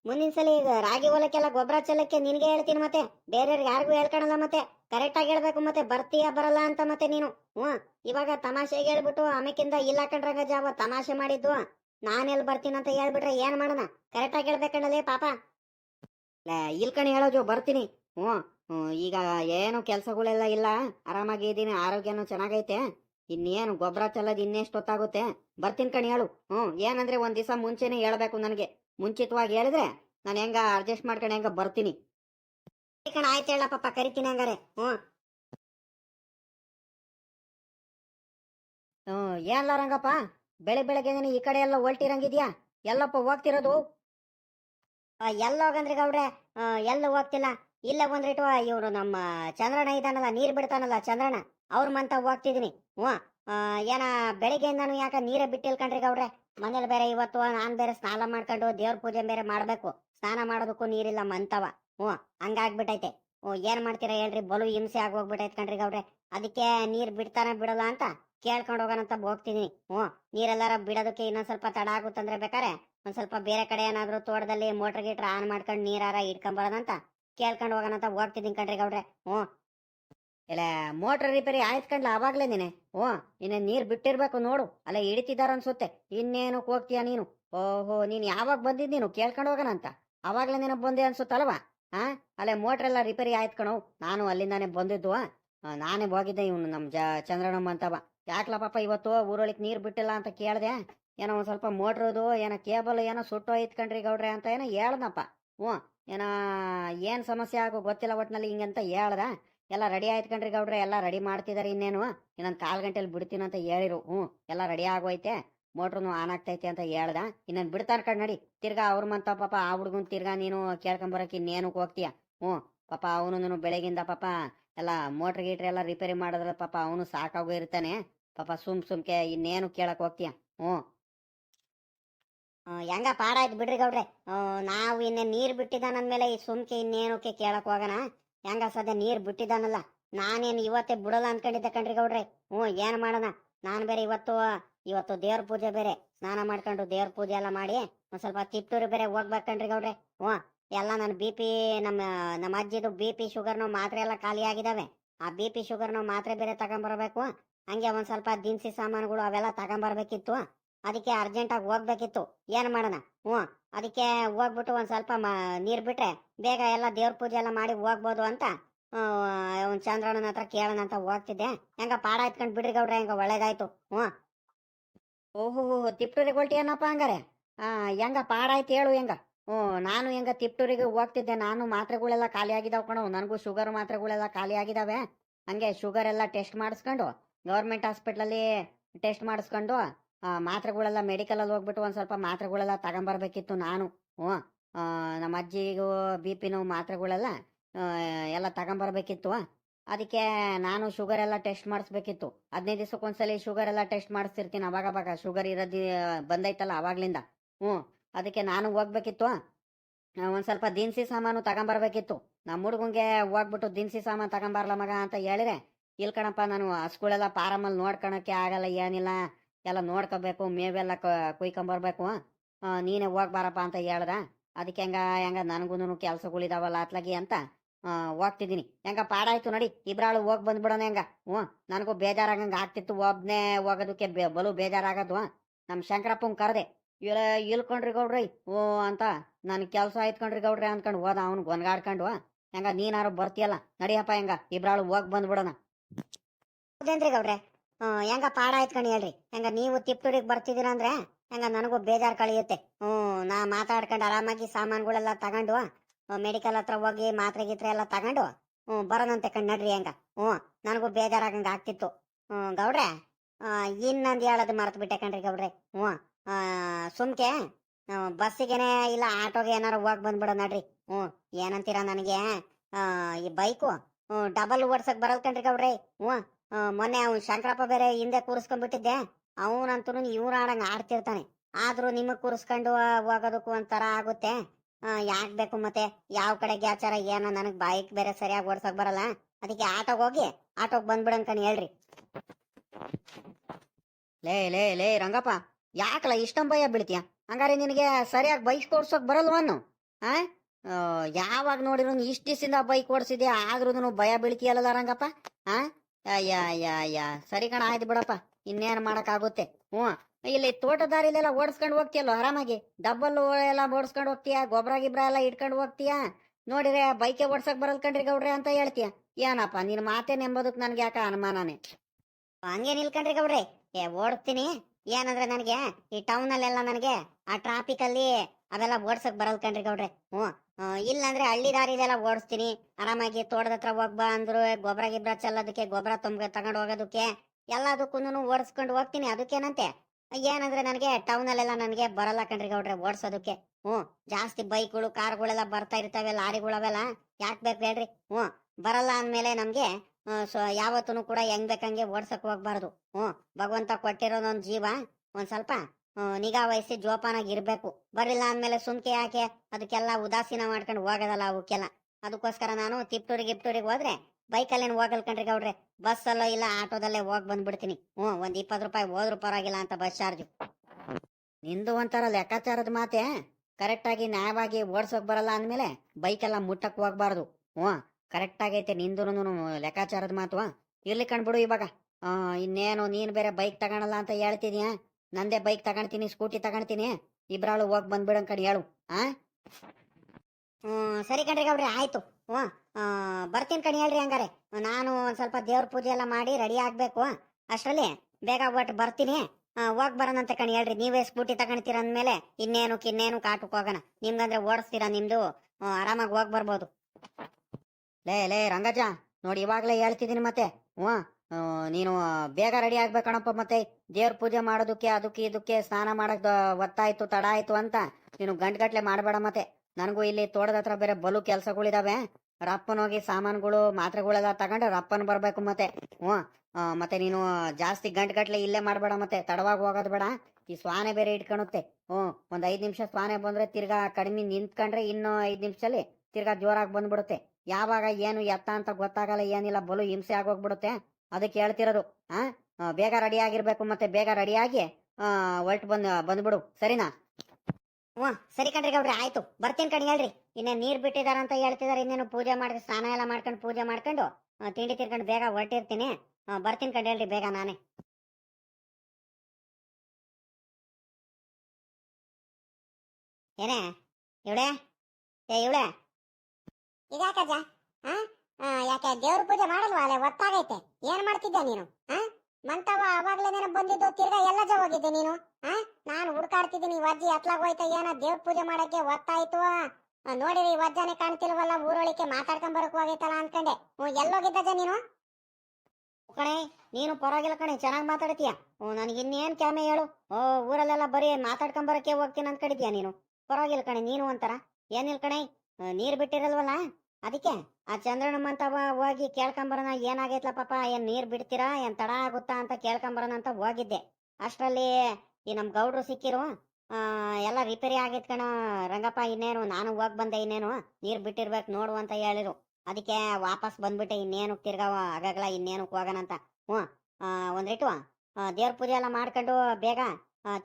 ಮುಂದಿನ ಸಲ ಈಗ ರಾಗಿ ಹೊಲಕ್ಕೆಲ್ಲ ಗೊಬ್ಬರ ಚೆಲ್ಲಕ್ಕೆ ನಿನ್ಗೆ ಹೇಳ್ತೀನಿ ಮತ್ತೆ. ಬೇರೆಯವ್ರಿಗೆ ಯಾರಿಗೂ ಹೇಳ್ಕೊಳಲ್ಲ ಮತ್ತೆ. ಕರೆಕ್ಟ್ ಆಗಿ ಹೇಳ್ಬೇಕು ಮತ್ತೆ. ಬರ್ತೀಯ ಬರಲ್ಲ ಅಂತ ಮತ್ತೆ ನೀನು. ಹ್ಞೂ. ಇವಾಗ ತಮಾಷೆಗೆ ಹೇಳ್ಬಿಟ್ಟು ಆಮೇಕಿಂದ ಇಲ್ಲ ಕಣ್ರಂಗ ಜಾವ ತಮಾಷೆ ಮಾಡಿದ್ದು. ನಾನೆಲ್ಲಿ ಬರ್ತೀನಿ ಅಂತ ಹೇಳ್ಬಿಟ್ರೆ ಏನ್ ಮಾಡೋಣ? ಕರೆಕ್ಟ್ ಆಗಿ ಹೇಳ್ಬೇಕಣ್ಣಲೇ ಪಾಪ. ಲೇ, ಇಲ್ ಕಣಿ ಹೇಳೋಜು ಬರ್ತೀನಿ. ಹ್ಞೂ. ಈಗ ಏನು ಕೆಲಸಗಳೆಲ್ಲ ಇಲ್ಲ. ಆರಾಮಾಗಿ ಇದ್ದೀನಿ ಆರೋಗ್ಯನೂ ಚೆನ್ನಾಗೈತೆ. ಇನ್ನೇನು ಗೊಬ್ಬರ ಚೆಲ್ಲೋದು ಇನ್ನೆಷ್ಟು ಹೊತ್ತಾಗುತ್ತೆ ಬರ್ತೀನಿ ಕಣಿ ಹೇಳು. ಹ್ಞೂ. ಏನಂದ್ರೆ ಒಂದ್ ದಿವಸ ಮುಂಚೆನೆ ಹೇಳ್ಬೇಕು ನನಗೆ. ಮುಂಚಿತವಾಗಿ ಹೇಳಿದ್ರೆ ನಾನು ಹೆಂಗ ಅಡ್ಜಸ್ಟ್ ಮಾಡ್ಕೊಂಡು ಹೆಂಗ ಬರ್ತೀನಿ. ಕಣ, ಆಯ್ತು ಹೇಳ ಪಾಪ ಕರಿತೀನಿ ಹಂಗಾರೆ. ಹ್ಞೂ ಹ್ಞೂ ರಂಗಪ್ಪ? ಬೆಳೆ ಬೆಳಗ್ಗೆ ಈ ಕಡೆ ಎಲ್ಲ ಹೊಲ್ಟಿರಂಗಿದ್ಯಾ? ಎಲ್ಲಪ್ಪ ಹೋಗ್ತಿರೋದು? ಎಲ್ಲ ಹೋಗಂದ್ರೆ ಗೌಡ್ರೆ? ಎಲ್ಲ ಹೋಗ್ತಿಲ್ಲ? ಇಲ್ಲ ಬಂದ್ರಿಟ್ಟು ಇವ್ರು ನಮ್ಮ ಚಂದ್ರಣ ಇದಾನಲ್ಲ, ನೀರ್ ಬಿಡ್ತಾನಲ್ಲ ಚಂದ್ರಣ ಅವ್ರ ಮಂತ ಹೋಗ್ತಿದೀನಿ. ಹ್ಞೂ ಏನ ಬೆಳಿಗ್ಗೆಯಿಂದನು ಯಾಕ ನೀರೇ ಬಿಟ್ಟಿಲ್ ಕಣ್ರಿ ಗೌಡ್ರೆ? ಮನೇಲಿ ಬೇರೆ ಇವತ್ತು ನಾನ್ ಬೇರೆ ಸ್ನಾನ ಮಾಡ್ಕೊಂಡು ದೇವ್ರ ಪೂಜೆ ಬೇರೆ ಮಾಡ್ಬೇಕು. ಸ್ನಾನ ಮಾಡೋದಕ್ಕೂ ನೀರಿಲ್ಲ ಮಂತವ. ಹ್ಞೂ, ಹಂಗಾಗ್ಬಿಟ್ಟೈತೆ. ಹ್ಞೂ, ಏನ್ ಮಾಡ್ತೀರಾ ಹೇಳ್ರಿ? ಬಲು ಹಿಂಸೆ ಆಗಿ ಹೋಗ್ಬಿಟ್ಟೈತೆ ಕಣ್ರಿ ಗೌಡ್ರೆ. ಅದಕ್ಕೆ ನೀರ್ ಬಿಡ್ತಾನೆ ಬಿಡಲ್ಲ ಅಂತ ಕೇಳ್ಕೊಂಡು ಹೋಗೋಣ ಅಂತ ಹೋಗ್ತೀನಿ. ಹ್ಞೂ, ನೀರೆಲ್ಲಾರ ಬಿಡೋದಕ್ಕೆ ಇನ್ನೊಂದ್ ಸ್ವಲ್ಪ ತಡ ಆಗುತ್ತಂದ್ರೆ ಬೇಕಾರೆ ಒಂದ್ ಸ್ವಲ್ಪ ಬೇರೆ ಕಡೆ ಏನಾದ್ರು ತೋಟದಲ್ಲಿ ಮೋಟರ್ ಗೀಟರ್ ಆನ್ ಮಾಡ್ಕೊಂಡು ನೀರಾರ ಇಟ್ಕೊಂಬರೋದಂತ ಕೇಳ್ಕೊಂಡು ಹೋಗೋಣ ಅಂತ ಹೋಗ್ತಿದ್ದೀನಿ ಕಣ್ರಿ ಗೌಡ್ರೆ. ಹ್ಞೂ ಇಲ್ಲ ಮೋಟ್ರ್ ರಿಪೇರಿ ಆಯ್ತು ಕಂಡ್ಲ ಅವಾಗ್ಲೇ ನೀನೆ? ಓ ಇನ್ನ ನೀರ್ ಬಿಟ್ಟಿರ್ಬೇಕು ನೋಡು. ಅಲ್ಲ ಹಿಡಿತಿದಾರ ಅನ್ಸುತ್ತೆ. ಇನ್ನೇನು ಹೋಗ್ತೀಯ ನೀನು? ಓಹೋ, ನೀನ್ ಯಾವಾಗ ಬಂದಿದ್ ನೀನು? ಕೇಳ್ಕೊಂಡು ಹೋಗೋಣ ಅಂತ. ಅವಾಗ್ಲೇ ನೀನು ಬಂದೆ ಅನ್ಸುತ್ತಲ್ವಾ? ಹಾ ಅಲ್ಲ ಅಲ್ಲೇ ಮೋಟ್ರೆಲ್ಲ ರಿಪೇರಿ ಆಯ್ತು ಕಣೋ. ನಾನು ಅಲ್ಲಿಂದಾನೆ ಬಂದಿದ್ದು ನಾನೇ ಹೋಗಿದ್ದೆ ಇವನು ನಮ್ಮ ಜ ಚಂದ್ರಣ್ಣಮ್ಮ ಅಂತವ ಯಾಕಲ ಪಾಪ ಇವತ್ತು ಊರೊಳಗೆ ನೀರು ಬಿಟ್ಟಿಲ್ಲ ಅಂತ ಕೇಳ್ದೆ? ಏನೋ ಒಂದ್ ಸ್ವಲ್ಪ ಮೋಟ್ರದು, ಏನೋ ಕೇಬಲ್, ಏನೋ ಸುಟ್ಟು ಕಣ್ರಿ ಗೌಡ್ರೆ ಅಂತ ಏನೋ ಹೇಳ್ದಪ್ಪ. ಹ್ಞೂ, ಏನೋ ಏನು ಸಮಸ್ಯೆ ಆಗೋ ಗೊತ್ತಿಲ್ಲ ಒಟ್ನಲ್ಲಿ ಹಿಂಗಂತ ಹೇಳ್ದ. ಎಲ್ಲ ರೆಡಿ ಆಯ್ತು ಕಣ್ರಿ ಗೌಡ್ರೆ, ಎಲ್ಲ ರೆಡಿ ಮಾಡ್ತಿದಾರೆ ಇನ್ನೇನು. ಇನ್ನೊಂದು ಕಾಲು ಗಂಟೆಲಿ ಬಿಡ್ತೀನಿ ಅಂತ ಹೇಳಿರು. ಹ್ಞೂ ಎಲ್ಲ ರೆಡಿ ಆಗೋಯ್ತೆ. ಮೋಟ್ರನು ಆನ್ ಆಗ್ತೈತೆ ಅಂತ ಹೇಳ್ದ. ಇನ್ನೊಂದು ಬಿಡ್ತಾರ ಕಣ್ ನಡಿ. ತಿರ್ಗಾ ಅವ್ರ ಮಂತ ಪಾಪ ಆ ಹುಡ್ಗನ್ ತಿರ್ಗಾ ನೀನು ಕೇಳ್ಕೊಂಬರಕ್ಕೆ ಇನ್ನೇನು ಹೋಗ್ತೀಯ? ಹ್ಞೂ ಪಾಪ ಅವನು ಬೆಳಗಿಂದ ಪಾಪ ಎಲ್ಲ ಮೋಟ್ರ್ ಗೀಟ್ರ್ ಎಲ್ಲ ರಿಪೇರಿ ಮಾಡಿದ್ರೆ ಪಾಪ ಅವನು ಸಾಕಾಗೋ ಇರ್ತಾನೆ. ಪಾಪ ಸುಮ್ ಸುಮ್ಕೆ ಇನ್ನೇನು ಕೇಳಕ್ ಹೋಗ್ತೀಯ? ಹ್ಞೂ ಹೆಂಗ ಪಾಡಾಯ್ತು ಬಿಡ್ರಿ ಗೌಡ್ರೆ. ನಾವು ಇನ್ನೇ ನೀರ್ ಬಿಟ್ಟಿದ್ದಾನಂದ್ಮೇಲೆ ಈ ಸುಮ್ಕೆ ಇನ್ನೇನಕ್ಕೆ ಕೇಳಕ್ ಹೋಗೋಣ? ಹೆಂಗ ಸದ್ಯ ನೀರ್ ಬಿಟ್ಟಿದ್ದಾನಲ್ಲ, ನಾನೇನು ಇವತ್ತೇ ಬಿಡಲ್ಲ ಅನ್ಕೊಂಡಿದ್ದೆ ಕಣ್ರಿ ಗೌಡ್ರಿ. ಹ್ಞೂ, ಏನ್ ಮಾಡೋಣ? ನಾನ್ ಬೇರೆ ಇವತ್ತು ಇವತ್ತು ದೇವ್ರ ಪೂಜೆ ಬೇರೆ. ಸ್ನಾನ ಮಾಡ್ಕೊಂಡು ದೇವ್ರ ಪೂಜೆ ಎಲ್ಲ ಮಾಡಿ ಒಂದ್ ಸ್ವಲ್ಪ ತಿಪ್ಟೂರು ಬೇರೆ ಹೋಗ್ಬೇಕು ಕಣ್ರಿ ಗೌಡ್ರಿ. ಹ್ಞೂ, ಎಲ್ಲ ನನ್ನ ಬಿ ಪಿ, ನಮ್ಮ ನಮ್ಮ ಅಜ್ಜಿದು ಬಿ ಪಿ ಶುಗರ್ನು ಮಾತ್ರೆ ಎಲ್ಲ ಖಾಲಿ ಆಗಿದಾವೆ. ಆ ಬಿ ಪಿ ಶುಗರ್ನು ಮಾತ್ರೆ ಬೇರೆ ತಗೊಂಡ್ಬರ್ಬೇಕು ಹಂಗೆ ಒಂದ್ ಸ್ವಲ್ಪ ದಿನಸಿ ಸಾಮಾನುಗಳು ಅವೆಲ್ಲ ತಗೊಂಬರ್ಬೇಕಿತ್ತು ಅದಕ್ಕೆ ಅರ್ಜೆಂಟಾಗಿ ಹೋಗ್ಬೇಕಿತ್ತು. ಏನು ಮಾಡೋಣ? ಹ್ಞೂ. ಅದಕ್ಕೆ ಹೋಗ್ಬಿಟ್ಟು ಒಂದು ಸ್ವಲ್ಪ ಮ, ನೀರು ಬಿಟ್ರೆ ಬೇಗ ಎಲ್ಲ ದೇವ್ರ ಪೂಜೆ ಎಲ್ಲ ಮಾಡಿ ಹೋಗ್ಬೋದು ಅಂತ ಒಂದು ಚಂದ್ರಣ್ಣನ ಹತ್ರ ಕೇಳೋಣ ಅಂತ ಹೋಗ್ತಿದ್ದೆ. ಹೆಂಗ ಪಾಡ ಎತ್ಕೊಂಡು ಬಿಡ್ರಿ ಗೌಡ್ರೆ, ಹೆಂಗ ಒಳ್ಳೇದಾಯ್ತು. ಹ್ಞೂ. ಓಹೋ ತಿಪ್ಟೂರಿಗೆ ಹೊಲ್ಟಿಯನಪ್ಪ ಹಂಗಾರೆ? ಆ, ಹೆಂಗ ಪಾಡಾಯ್ತು ಹೇಳು ಹೆಂಗ. ಹ್ಞೂ, ನಾನು ಹೆಂಗ ತಿಪ್ಟೂರಿಗೆ ಹೋಗ್ತಿದ್ದೆ. ನಾನು ಮಾತ್ರೆಗಳೆಲ್ಲ ಖಾಲಿ ಆಗಿದಾವ್ ಕಣೋ. ನನಗೂ ಶುಗರ್ ಮಾತ್ರೆಗಳೆಲ್ಲ ಖಾಲಿ ಆಗಿದಾವೆ. ಹಂಗೆ ಶುಗರ್ ಎಲ್ಲ ಟೆಸ್ಟ್ ಮಾಡಿಸ್ಕೊಂಡು ಗೌರ್ಮೆಂಟ್ ಹಾಸ್ಪಿಟ್ಲಲ್ಲಿ ಟೆಸ್ಟ್ ಮಾಡಿಸ್ಕೊಂಡು ಮಾತ್ರೆಗಳೆಲ್ಲ ಮೆಡಿಕಲಲ್ಲಿ ಹೋಗ್ಬಿಟ್ಟು ಒಂದು ಸ್ವಲ್ಪ ಮಾತ್ರೆಗಳೆಲ್ಲ ತಗೊಂಬರ್ಬೇಕಿತ್ತು ನಾನು. ಹ್ಞೂ. ನಮ್ಮ ಅಜ್ಜಿಗೂ ಬಿ ಪಿನೂ ಮಾತ್ರೆಗಳೆಲ್ಲ ಆ, ಎಲ್ಲ ತಗೊಂಬರ್ಬೇಕಿತ್ತು. ಅದಕ್ಕೆ ನಾನು ಶುಗರ್ ಎಲ್ಲ ಟೆಸ್ಟ್ ಮಾಡಿಸ್ಬೇಕಿತ್ತು. ಹದಿನೈದು ದಿವಸಕ್ಕೊಂದ್ಸಲಿ ಶುಗರ್ ಎಲ್ಲ ಟೆಸ್ಟ್ ಮಾಡಿಸ್ತಿರ್ತೀನಿ ಅವಾಗ ಅವಾಗ. ಶುಗರ್ ಇರೋದು ಬಂದೈತಲ್ಲ ಅವಾಗ್ಲಿಂದ. ಹ್ಞೂ. ಅದಕ್ಕೆ ನಾನು ಹೋಗ್ಬೇಕಿತ್ತು. ಒಂದು ಸ್ವಲ್ಪ ದಿನಸಿ ಸಾಮಾನು ತಗೊಂಬರ್ಬೇಕಿತ್ತು. ನಮ್ಮ ಹುಡುಗಂಗೆ ಹೋಗ್ಬಿಟ್ಟು ದಿನಸಿ ಸಾಮಾನು ತಗೊಂಬರ್ಲ ಮಗ ಅಂತ ಹೇಳಿದ್ರೆ ಇಲ್ಲಿ ಕಣಪ್ಪ ನಾನು ಹಸ್ಗಳೆಲ್ಲ ಪಾರಮಲ್ಲಿ ನೋಡ್ಕೊಳಕ್ಕೆ ಆಗಲ್ಲ ಏನಿಲ್ಲ. ಎಲ್ಲ ನೋಡ್ಕೋಬೇಕು, ಮೇವೆಲ್ಲ ಕುಯ್ಕೊಂಬರ್ಬೇಕು ನೀನೇ ಹೋಗ್ಬಾರಪ್ಪ ಅಂತ ಹೇಳ್ದ. ಅದಕ್ಕೆ ಹೆಂಗ ಹೆಂಗ ನನಗೂ ಕೆಲ್ಸಗಳಿದಾವಲ್ಲ ಅತ್ಲಾಗಿ ಅಂತ ಹೋಗ್ತಿದ್ದೀನಿ. ಹೆಂಗ ಪಾಡಾಯ್ತು ನೋಡಿ, ಇಬ್ರಾಳು ಹೋಗ್ ಬಂದ್ಬಿಡೋಣ ಹೆಂಗ? ಹ್ಞೂ, ನನಗೂ ಬೇಜಾರಾಗಂಗ ಆಗ್ತಿತ್ತು, ಒಬ್ನೇ ಹೋಗೋದಕ್ಕೆ ಬಲು ಬೇಜಾರಾಗದು. ನಮ್ಮ ಶಂಕರಪ್ಪಂಗ್ ಕರೆದೆ ಇಲ್ಲ ಇಲ್ಕೊಂಡ್ರಿ ಗೌಡ್ರಿ ಓ ಅಂತ ನನ್ನ ಕೆಲಸ ಆಯ್ತು ಕಂಡ್ರಿ ಗೌಡ್ರಿ ಅಂದ್ಕೊಂಡು ಹೋದ, ಅವ್ನು ಗೊನ್ಗಾಡ್ಕೊಂಡು ಹೆಂಗ ನೀನಾರು ಬರ್ತೀಯಲ್ಲ, ನಡಿಯಪ್ಪ ಹೆಂಗ, ಇಬ್ರಾಳು ಹೋಗ್ ಬಂದ್ಬಿಡೋಣ. ಗೌಡ್ರೆ? ಹೆಂಗ ಪಾಡ ಆಯ್ತ್ಕಣಿ ಹೇಳ್ರಿ. ಹೆಂಗ ನೀವು ತಿಪ್ಟೂರಿಗೆ ಬರ್ತಿದ್ದೀರ ಅಂದ್ರೆ ಹೆಂಗ ನನಗೂ ಬೇಜಾರ್ ಕಳಿಯುತ್ತೆ. ಹ್ಮ್ ನಾ ಮಾತಾಡ್ಕೊಂಡು ಆರಾಮಾಗಿ ಸಾಮಾನುಗಳೆಲ್ಲ ತಗೊಂಡು ಮೆಡಿಕಲ್ ಹತ್ರ ಹೋಗಿ ಮಾತ್ರೆ ಗೀತ್ರೆ ಎಲ್ಲ ತಗೊಂಡು ಹ್ಮ್ ಬರೋದಂತೆ ಕಣ್ ನಡ್ರಿ ಹೆಂಗ. ಹ್ಮ್ ನನಗೂ ಬೇಜಾರಾಗಂಗ ಆಗ್ತಿತ್ತು. ಹ್ಮ್ ಗೌಡ್ರೆ ಇನ್ನೊಂದು ಹೇಳೋದು ಮರ್ತು ಬಿಟ್ಟೆ ಕಣ್ರಿ ಗೌಡ್ರೆ. ಆ, ಸುಮ್ಕೆ ಬಸ್ಸಿಗೆನೆ ಇಲ್ಲ ಆಟೋಗೆ ಏನಾರು ಹೋಗ್ ಬಂದ್ಬಿಡ ನಡ್ರಿ. ಹ್ಮ್ ಏನಂತೀರಾ ನನಗೆ ಈ ಬೈಕು ಡಬಲ್ ಓಡ್ಸಕ್ ಬರಲ್ ಕಣ್ರಿ ಗೌಡ್ರಿ. ಆ, ಮೊನ್ನೆ ಅವ್ನು ಶಂಕರಪ್ಪ ಬೇರೆ ಹಿಂದೆ ಕೂರಿಸ್ಕೊಂಡ್ಬಿಟ್ಟಿದ್ದೆ. ಅವನಂತೂ ಇವ್ರ ಆಡಂಗ ಆಡ್ತಿರ್ತಾನೆ ಆದ್ರೂ ನಿಮಗ್ ಕೂರಿಸ್ಕೊಂಡು ಹೋಗೋದಕ್ಕೂ ಒಂಥರ ಆಗುತ್ತೆ. ಯಾಕೆ ಬೇಕು ಮತ್ತೆ? ಯಾವ ಕಡೆ ಗ್ಯಾಚಾರ, ಏನೋ ನನಗ್ ಬೈಕ್ ಬೇರೆ ಸರಿಯಾಗಿ ಓಡ್ಸಕ್ ಬರಲ್ಲ. ಅದಕ್ಕೆ ಆಟೋಗ್ ಹೋಗಿ, ಆಟೋಗ್ ಬಂದ್ಬಿಡಂಕಣಿ ಹೇಳ್ರಿ. ಲೇ ಲೇ ಲೇ, ರಂಗಪ್ಪ ಯಾಕಲ್ಲ ಇಷ್ಟೊಂದು ಭಯ ಬೀಳ್ತೀಯ? ಹಂಗಾರೆ ನಿನಗೆ ಸರಿಯಾಗಿ ಬೈಕ್ ಓಡ್ಸೋಕ್ ಬರಲ್ವಾನು ಆ? ಯಾವಾಗ ನೋಡಿದ್ರು ಇಷ್ಟ ದಿವಸದಿಂದ ಬೈಕ್ ಓಡಿಸಿದ್ಯಾ? ಆದ್ರೂ ಭಯ ಬೀಳ್ತೀಯಲ್ಲ ರಂಗಪ್ಪ? ಆ? ಯಾ ಯಾ ಯಾ ಸರಿ ಕಣ, ಆಯ್ತು ಬಿಡಪ್ಪ. ಇನ್ನೇನು ಮಾಡಕ್ಕಾಗುತ್ತೆ? ಹ್ಞೂ. ಇಲ್ಲಿ ತೋಟದಾರಿಲೆಲ್ಲ ಓಡಿಸ್ಕೊಂಡು ಹೋಗ್ತೀಯಲ್ಲ, ಆರಾಮಾಗಿ? ಡಬ್ಬಲ್ ಎಲ್ಲ ಓಡಿಸ್ಕೊಂಡು ಹೋಗ್ತೀಯಾ? ಗೊಬ್ಬರ ಗಿಬ್ರ ಎಲ್ಲ ಇಟ್ಕೊಂಡು ಹೋಗ್ತೀಯಾ? ನೋಡಿದ್ರೆ ಬೈಕೆ ಓಡ್ಸಕ್ ಬರಲ್ ಕಣ್ರಿ ಗೌಡ್ರೆ ಅಂತ ಹೇಳ್ತೀಯ? ಏನಪ್ಪ ನಿನ್ನ ಮಾತೇನ್ ನೆಂಬೋದಕ್ಕೆ ನನ್ಗೆ ಯಾಕ ಅನುಮಾನನೇ? ಹಂಗೆ ನಿಲ್ಕಂಡ್ರಿ ಗೌಡ್ರೆ. ಏ ಓಡ್ತೀನಿ ಏನಂದ್ರೆ ನನಗೆ, ಈ ಟೌನ್ ಅಲ್ಲೆಲ್ಲ ನನಗೆ, ಆ ಟ್ರಾಫಿಕ್ ಅಲ್ಲಿ ಅದೆಲ್ಲ ಓಡ್ಸಕ್ ಬರಲ್ ಕಣ್ರಿ ಗೌಡ್ರೆ. ಹ್ಞೂ. ಇಲ್ಲಾಂದ್ರೆ ಹಳ್ಳಿ ದಾರಿದೆಲ್ಲ ಓಡಿಸ್ತೀನಿ. ಆರಾಮಾಗಿ ತೋಟದ ಹತ್ರ ಹೋಗ್ಬಾ ಅಂದ್ರು, ಗೊಬ್ಬರ ಗಿಬ್ರ ಚೆಲ್ಲೋದಕ್ಕೆ, ಗೊಬ್ಬರ ತುಂಬ ತಗೊಂಡು ಹೋಗೋದಕ್ಕೆ ಎಲ್ಲದಕ್ಕೂ ಓಡಿಸ್ಕೊಂಡು ಹೋಗ್ತೀನಿ. ಅದಕ್ಕೇನಂತೆ? ಏನಂದ್ರೆ ನನಗೆ ಟೌನ್ ಅಲ್ಲೆಲ್ಲ ನನಗೆ ಬರಲ್ಲ ಕಣ್ರಿ ಗೌಡ್ರೆ ಓಡಿಸೋದಕ್ಕೆ. ಹ್ಞೂ, ಜಾಸ್ತಿ ಬೈಕ್ಗಳು, ಕಾರ್ಗಳೆಲ್ಲ ಬರ್ತಾ ಇರ್ತಾವೆ, ಲಾರಿಗಳವೆಲ್ಲ. ಯಾಕೆ ಬೇಕು ಹೇಳ್ರಿ? ಹ್ಞೂ, ಬರಲ್ಲ ಅಂದಮೇಲೆ ನಮಗೆ ಸೊ ಯಾವತ್ತೂ ಕೂಡ ಹೆಂಗ್ ಬೇಕಂಗೆ ಓಡ್ಸಕ್ ಹೋಗ್ಬಾರ್ದು. ಹ್ಞೂ, ಭಗವಂತ ಕೊಟ್ಟಿರೋದೊಂದು ಜೀವ. ಒಂದು ಸ್ವಲ್ಪ ನಿಗಾ ವಹಿಸಿ ಜೋಪಾನಾಗಿ ಇರಬೇಕು. ಬರಿಲ್ಲ ಅಂದಮೇಲೆ ಸುಮ್ಕೆ ಯಾಕೆ? ಅದಕ್ಕೆಲ್ಲ ಉದಾಸೀನ ಮಾಡ್ಕೊಂಡು ಹೋಗೋದಲ್ಲ ಅವಕ್ಕೆಲ್ಲ. ಅದಕ್ಕೋಸ್ಕರ ನಾನು ತಿಪ್ಟೂರಿಗೆ ಗಿಪ್ಟೂರಿಗೆ ಹೋದ್ರೆ ಬೈಕಲ್ಲೇನು ಹೋಗಲ್ ಗೌಡ್ರೆ. ಬಸ್ ಅಲ್ಲೋ ಇಲ್ಲ ಆಟೋದಲ್ಲೇ ಹೋಗ್ ಬಂದ್ಬಿಡ್ತೀನಿ. ಹ್ಞೂ, ಒಂದು ಇಪ್ಪತ್ತು ರೂಪಾಯಿ ಹೋದ್ರೂ ಪರವಾಗಿಲ್ಲ ಅಂತ ಬಸ್ ಚಾರ್ಜ್. ನಿಂದು ಒಂಥರ ಲೆಕ್ಕಾಚಾರದ ಮಾತೆ. ಕರೆಕ್ಟಾಗಿ ನ್ಯಾಯವಾಗಿ ಓಡಿಸೋಕೆ ಬರಲ್ಲ ಅಂದಮೇಲೆ ಬೈಕೆಲ್ಲ ಮುಟ್ಟಕ್ಕೆ ಹೋಗ್ಬಾರ್ದು. ಹ್ಞೂ ಕರೆಕ್ಟಾಗೈತೆ ನಿಂದು ಲೆಕ್ಕಾಚಾರದ ಮಾತು. ಇರ್ಲಿ ಕಣ್ಬಿಡು ಇವಾಗ. ಇನ್ನೇನು ನೀನು ಬೇರೆ ಬೈಕ್ ತಗೊಳಲ್ಲ ಅಂತ ಹೇಳ್ತಿದ್ಯಾ? ನಂದೇ ಬೈಕ್ ತಗೊಂತೀನಿ ಸ್ಕೂಟಿ ತಗೊಂತೀನಿ ಇಬ್ರಾಳು ಹೋಗಿ ಬಂದ್ಬಿಡಂಗ್ ಕಡೆ ಹೇಳು. ಆ? ಸರಿ ಕಣ್ರಿ ಗೌಡ್ರಿ ಆಯ್ತು. ಹ್ಞೂ ಬರ್ತೀನಿ ಕಣಿ ಹೇಳ್ರಿ ಹಂಗಾರೆ. ನಾನು ಒಂದ್ ಸ್ವಲ್ಪ ದೇವ್ರ ಪೂಜೆ ಎಲ್ಲ ಮಾಡಿ ರೆಡಿ ಆಗ್ಬೇಕು. ಅಷ್ಟರಲ್ಲಿ ಬೇಗ ಒಟ್ಟು ಬರ್ತೀನಿ. ಹೋಗಿ ಬರೋಣಂತ ಕಣಿ ಹೇಳ್ರಿ. ನೀವೇ ಸ್ಕೂಟಿ ತಗೊಂತೀರ ಅಂದ್ಮೇಲೆ ಇನ್ನೇನು ಕಿನ್ನೇನು ಕಾಟಕ್ಕೆ ಹೋಗೋಣ. ನಿಮ್ಗಂದ್ರೆ ಓಡಿಸ್ತೀರಾ ನಿಮ್ದು? ಆ, ಆರಾಮಾಗಿ ಹೋಗಿ ಬರ್ಬೋದು. ಲೇ ಲೇ ರಂಗಜ ನೋಡಿ ಇವಾಗಲೇ ಹೇಳ್ತಿದ್ದೀನಿ ಮತ್ತೆ. ಹ್ಞೂ ನೀನು ಬೇಗ ರೆಡಿ ಆಗ್ಬೇಕಣಪ್ಪ ಮತ್ತೆ ದೇವ್ರ ಪೂಜೆ ಮಾಡೋದಕ್ಕೆ, ಅದಕ್ಕೆ ಇದಕ್ಕೆ ಸ್ನಾನ ಮಾಡಕ್ ಒತ್ತಾಯ್ತು ತಡ ಆಯ್ತು ಅಂತ ನೀನು ಗಂಟ್ಗಟ್ಲೆ ಮಾಡಬೇಡ ಮತ್ತೆ. ನನಗೂ ಇಲ್ಲಿ ತೋಟದ ಹತ್ರ ಬೇರೆ ಬಲು ಕೆಲಸಗಳಿದಾವೆ. ರಪ್ಪನ್ ಹೋಗಿ ಸಾಮಾನುಗಳು, ಮಾತ್ರೆಗಳೆಲ್ಲ ತಗೊಂಡು ರಪ್ಪನ್ ಬರ್ಬೇಕು ಮತ್ತೆ. ಹ್ಞೂ ಮತ್ತೆ ನೀನು ಜಾಸ್ತಿ ಗಂಟ್ಗಟ್ಲೆ ಇಲ್ಲೇ ಮಾಡಬೇಡ ಮತ್ತೆ, ತಡವಾಗಿ ಹೋಗೋದು ಬೇಡ. ಈ ಸ್ವಾನೆ ಬೇರೆ ಇಟ್ಕೊಳುತ್ತೆ ಹ್ಞೂ, ಒಂದ್ ಐದ್ ನಿಮಿಷ ಸ್ವಾನೆ ಬಂದ್ರೆ ತಿರ್ಗಾ ಕಡಿಮೆ ನಿಂತ್ಕೊಂಡ್ರೆ ಇನ್ನೂ ಐದ್ ನಿಮಿಷದಲ್ಲಿ ತಿರ್ಗಾ ಜೋರಾಗಿ ಬಂದ್ಬಿಡುತ್ತೆ. ಯಾವಾಗ ಏನು ಎತ್ತ ಅಂತ ಗೊತ್ತಾಗಲ್ಲ, ಏನಿಲ್ಲ, ಬಲು ಹಿಂಸೆ ಆಗೋಗ್ಬಿಡುತ್ತೆ. ಅದಕ್ಕೆ ಹೇಳ್ತಿರೋದು, ಆ ಬೇಗ ರೆಡಿ ಆಗಿರ್ಬೇಕು ಮತ್ತೆ ಬೇಗ ರೆಡಿಯಾಗಿ ಒಲ್ಟ್ ಬಂದ್, ಬಂದ್ಬಿಡು. ಸರಿನಾ? ಹ್ಞೂ, ಸರಿ ಕಣ್ರಿ ಗೌಡ್ರಿ, ಆಯ್ತು. ಬರ್ತೀನಿ ಕಣಿ ಹೇಳ್ರಿ. ಇನ್ನೇನ್ ನೀರು ಬಿಟ್ಟಿದಾರ ಅಂತ ಹೇಳ್ತಿದಾರೆ, ಇನ್ನೇನು ಪೂಜೆ ಮಾಡಿ ಸ್ನಾನ ಎಲ್ಲ ಮಾಡ್ಕೊಂಡು ಪೂಜೆ ಮಾಡ್ಕೊಂಡು ತಿಂಡಿ ತಿರ್ಕೊಂಡು ಬೇಗ ಹೊರಟಿರ್ತೀನಿ. ಬರ್ತೀನಿ ಕಣ್ ಹೇಳ್ರಿ ಬೇಗ ನಾನೇ. ಏನೇ? ಇವಳೆ? ಏ, ಇವಳೆ? ಇದ್ಯಾಕಜ್ಜ? ಯಾಕೆ ದೇವ್ರ ಪೂಜೆ ಮಾಡಲ್ವಾ ಅಲ್ಲೇ? ಒತ್ತಾಗೈತೆ. ಏನ್ ಮಾಡ್ತಿದ್ದೆ ನೀನು? ಮಂತವ ಅವಾಗ್ಲೇ ನೀನು ಬಂದಿದ್ದು ತಿರ್ಗಾ ಎಲ್ಲ ಹೋಗಿದ್ದೆ ನೀನು? ನಾನು ಹುಡ್ಕಾಡ್ತಿದ್ದೀನಿ ವಜ್ಜಿ ಅತ್ಲಾಗ ಹೋಯ್ತಾ ಏನೋ? ದೇವ್ರ ಪೂಜೆ ಮಾಡಕ್ಕೆ ಒತ್ತಾಯ್ತು ನೋಡಿರಿ ವಜ್ಜಾನೆ ಕಾಣ್ತಿಲ್ವಲ್ಲ ಊರೊಳಿಕೆ ಮಾತಾಡ್ಕೊಂಡ್ ಬರಕ್ ಹೋಗೈತಲ್ಲ ಅನ್ಕಂಡೆ. ಹ್ಞೂ ನೀನು? ಕಣೆ ನೀನು ಪರವಾಗಿಲ್ಲ ಕಣೆ ಚೆನ್ನಾಗಿ ಮಾತಾಡ್ತೀಯ? ಹ್ಞೂ ನನಗೆ ಇನ್ನೇನ್ ಕ್ಯಾಮೆ ಹೇಳು? ಓ ಊರಲ್ಲೆಲ್ಲ ಬರೀ ಮಾತಾಡ್ಕೊಂಡ್ ಬರಕ್ಕೆ ಹೋಗ್ತೀನಿ ಅನ್ಕೊಂಡಿದ್ಯಾ ನೀನು? ಪರವಾಗಿಲ್ಲ ಕಣೆ ನೀನು ಒಂಥರ. ಏನಿಲ್ಲ ಕಣೆ ಆ, ನೀರ್ ಬಿಟ್ಟಿರಲ್ವಲ್ಲ? ಅದಕ್ಕೆ ಆ ಚಂದ್ರಣ್ಣಮ್ಮಂತವ ಹೋಗಿ ಕೇಳ್ಕೊಂಬರೋಣ ಏನಾಗೈತ್ಲ ಪಾಪ ಏನ್ ನೀರ್ ಬಿಡ್ತೀರಾ ಏನ್ ತಡ ಆಗುತ್ತಾ ಅಂತ ಕೇಳ್ಕೊಂಬರೋಣ ಅಂತ ಹೋಗಿದ್ದೆ. ಅಷ್ಟರಲ್ಲಿ ಈ ನಮ್ ಗೌಡ್ರು ಸಿಕ್ಕಿರು. ಆ, ಎಲ್ಲ ರಿಪೇರಿ ಆಗಿತ್ತು ಕಣ ರಂಗಪ್ಪ ಇನ್ನೇನು ನಾನು ಹೋಗ್ ಬಂದೆ ಇನ್ನೇನು ನೀರ್ ಬಿಟ್ಟಿರ್ಬೇಕು ನೋಡು ಅಂತ ಹೇಳಿರು. ಅದಕ್ಕೆ ವಾಪಸ್ ಬಂದ್ಬಿಟ್ಟೆ ಇನ್ನೇನು ತಿರ್ಗಾವ ಆಗಾಗ್ಲ ಇನ್ನೇನು ಹೋಗೋಣ ಅಂತ ಹ್ಞೂ ಒಂದಿಟ್ಟು ದೇವ್ರ ಪೂಜೆ ಎಲ್ಲ ಮಾಡ್ಕೊಂಡು ಬೇಗ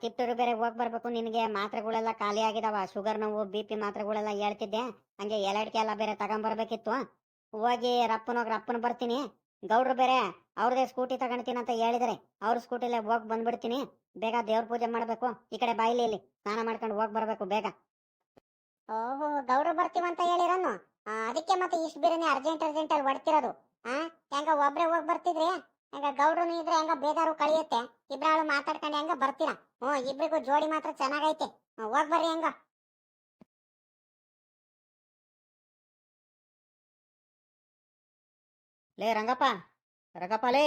ತಿಪ್ಟೂರು ಬೇರೆ ಹೋಗ್ ಬರ್ಬೇಕು. ನಿನಗೆ ಮಾತ್ರೆಗಳೆಲ್ಲ ಖಾಲಿ ಆಗಿದಾವ. ಶುಗರ್ ನೋವು, ಬಿ ಪಿ ಮಾತ್ರೆಗಳೆಲ್ಲ ಹೇಳ್ತಿದ್ದೆ. ಹಂಗೆ ಎಲಡ್ಕೆ ಎಲ್ಲ ಬೇರೆ ತಗೊಂಬರ್ಬೇಕಿತ್ತು ಹೋಗಿ ರಪ್ಪನೋಗಿ ರಪ್ಪನ ಬರ್ತೀನಿ. ಗೌಡ್ರು ಬೇರೆ, ಅವ್ರದೇ ಸ್ಕೂಟಿ ತಗೊಂಡ್ತೀನಿ ಅಂತ ಹೇಳಿದ್ರೆ. ಅವ್ರ ಸ್ಕೂಟಿಲೇ ಹೋಗಿ ಬಂದ್ಬಿಡ್ತೀನಿ. ಬೇಗ ದೇವ್ರ ಪೂಜೆ ಮಾಡ್ಬೇಕು. ಈ ಕಡೆ ಬಾಯಿಲಿ ಇಲ್ಲಿ ಸ್ನಾನ ಮಾಡ್ಕೊಂಡು ಹೋಗಿ ಬರ್ಬೇಕು ಬೇಗ. ಓಹೋ, ಗೌಡ್ರು ಬರ್ತೀವಂತ ಹೇಳಿರೋನು? ಅದಕ್ಕೆ ಮತ್ತೆ ಇಷ್ಟು ಬೇರೆನೆ ಅರ್ಜೆಂಟ್ ಅರ್ಜೆಂಟ್ ಅಲ್ಲಿ ಹೊಡ್ತಿರೋದು ಆ, ಹೆಂಗ ಒಬ್ರೇ ಹೋಗಿ ಬರ್ತಿದ್ರಿ? ಹೆಂಗ ಗೌಡ್ರು ಇದ್ರೆ ಹೆಂಗ ಬೇದಾರು ಕಳಿಯುತ್ತೆ? ಇಬ್ರಾಳು ಮಾತಾಡ್ಕೊಂಡು ಹೆಂಗ ಬರ್ತೀರಾ? ಹ್ಞೂ, ಇಬ್ರಿಗೂ ಜೋಡಿ ಮಾತ್ರ ಚೆನ್ನಾಗೈತೆ. ಹೋಗ್ ಬರ್ರಿ ಹೆಂಗ. ಲೇ ರಂಗಪ್ಪ ರಂಗಪ್ಪ ಲೇ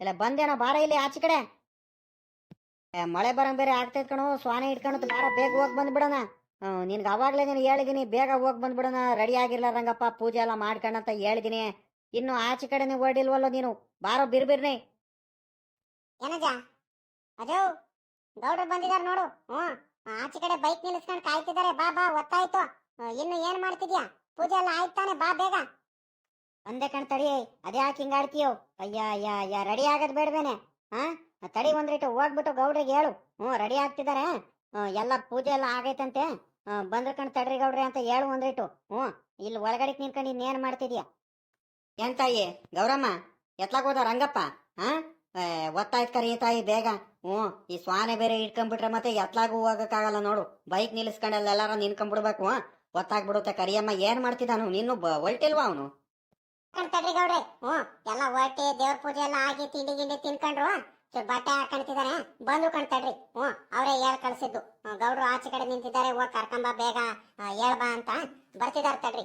ಇಲ್ಲ ಬಂದೇನೋ ಬಾರ ಇಲ್ಲಿ ಆಚೆ ಕಡೆ. ಮಳೆ ಬರಂಗ್ ಬೇರೆ ಆಗ್ತೈತ್ ಕಣೋ, ಸ್ವಾನೆ ಇಟ್ಕೊಂಡು ಬಾರ ಬೇಗ ಹೋಗಿ ಬಂದ್ಬಿಡೋಣ. ನಿನ್ಗೆ ಅವಾಗಲೇ ನೀನು ಹೇಳಿದೀನಿ, ಬೇಗ ಹೋಗಿ ಬಂದ್ಬಿಡೋಣ. ರೆಡಿ ಆಗಿರಲ್ಲ ರಂಗಪ್ಪ, ಪೂಜೆ ಎಲ್ಲ ಮಾಡ್ಕೊಂಡಂತ ಹೇಳಿದೀನಿ. ಇನ್ನು ಆಚೆ ಕಡೆನೆ ಓಡಿಲ್ವಲ್ಲೋ ನೀನು? ಬಾರೋ ಬಿರ್ಬಿರ್ನೆ ಏನಜ್ಜ? ಅಜೋ ಗೌಡ್ರು ಬಂದಿದ್ದಾರೆ ನೋಡು. ಹ್ಞೂ. ಆಚೆ ಕಡೆ ಬೈಕ್ ನಿಲ್ಲಿಸ್ಕೊಂಡು ಕಾಯ್ತಿದ್ದಾರೆ. ಬಾ ಬಾ ಒತ್ತಾಯ್ತು ಇನ್ನು ಏನ್ ಮಾಡ್ತಿದ್ಯಾ? ಪೂಜೆ ಎಲ್ಲ ಆಯ್ತಾನೆ ಬಾ ಬೇಗ. ಬಂದೆ ಕಣ್ ತಡಿ ಅದೇ ಯಾಕೆ ಹಿಂಗಾಡ್ತೀಯೋ? ಅಯ್ಯ ಅಯ್ಯ ಅಯ್ಯ ರೆಡಿ ಆಗದ್ ಬೇಡವೇನೆ. ಹಾ? ತಡಿ ಒಂದ್ರಿಟ್ಟು ಹೋಗ್ಬಿಟ್ಟು ಗೌಡ್ರಿಗೆ ಹೇಳು. ಹ್ಞೂ ರೆಡಿ ಆಗ್ತಿದ್ದಾರೆ ಎಲ್ಲ ಪೂಜೆ ಎಲ್ಲ ಆಗೈತಂತೆ. ಬಂದ್ರ ಕಣ್ ತಡ್ರಿ ಗೌಡ್ರಿ ಅಂತ ಹೇಳು ಒಂದ್ರಿಟ್ಟು ಹ್ಞೂ ಇಲ್ಲಿ ಒಳಗಡೆ ನಿಂತ್ಕೊಂಡು ಇನ್ನೇನ್ ಮಾಡ್ತಿದ್ಯಾ? ಏನ್ ತಾಯಿ? ಗೌರಮ್ಮ ಎತ್ಲಾಕ್ ಹೋದ ರಂಗಪ್ಪ ಹಾ? ಒತ್ತಾಯ್ತ್ ಕರಿ ತಾಯಿ ಬೇಗ. ಹ್ಞೂ ಈ ಸ್ವಾನೆ ಬೇರೆ ಇಟ್ಕೊಂಡ್ಬಿಟ್ರೆ ಮತ್ತೆ ಎತ್ಲಾಗೂ ಹೋಗಕ್ಕಾಗಲ್ಲ ನೋಡು. ಬೈಕ್ ನಿಲ್ಲಿಸ್ಕೊಂಡೆಲ್ಲ ಎಲ್ಲಾರ ನಿನ್ಕೊಂಡ್ಬಿಡ್ಬೇಕು ಗೊತ್ತಾಗ್ಬಿಡುತ್ತೆ ಕರಿಯಮ್ಮ ಏನ್ ಮಾಡ್ತಿದ್ದಾನು? ನಿನ್ನು ಬ- ಹೊಲ್ಟಿಲ್ವಾ ಅವನು? ಕಣ್ ತಡ್ರಿ ಗೌಡ್ರಿ ಹ್ಞೂ. ಎಲ್ಲ ಹೊಟ್ಟೆ ದೇವ್ರ ಪೂಜೆ ಎಲ್ಲ ಆಗಿ ತಿಂಡಿ ಗಿಂಡಿ ತಿನ್ಕೊಂಡ್ರು ಬಟ್ಟೆ ಹಾಕೊಂತಿದಾರೆ ಬಂದ್ರು ಕಣ್ತಡ್ರಿ ಹ್ಞೂ. ಅವರೇ ಹೇಳ್ ಕಳ್ಸಿದ್ದು. ಗೌಡ್ರು ಆಚೆ ಕಡೆ ನಿಂತಿದ್ದಾರೆ ಹೋಗ್ ಕರ್ಕೊಂಬ ಬೇಗ ಹೇಳ್ಬಾ ಅಂತ ಬರ್ತಿದಾರೆ ತಡ್ರಿ.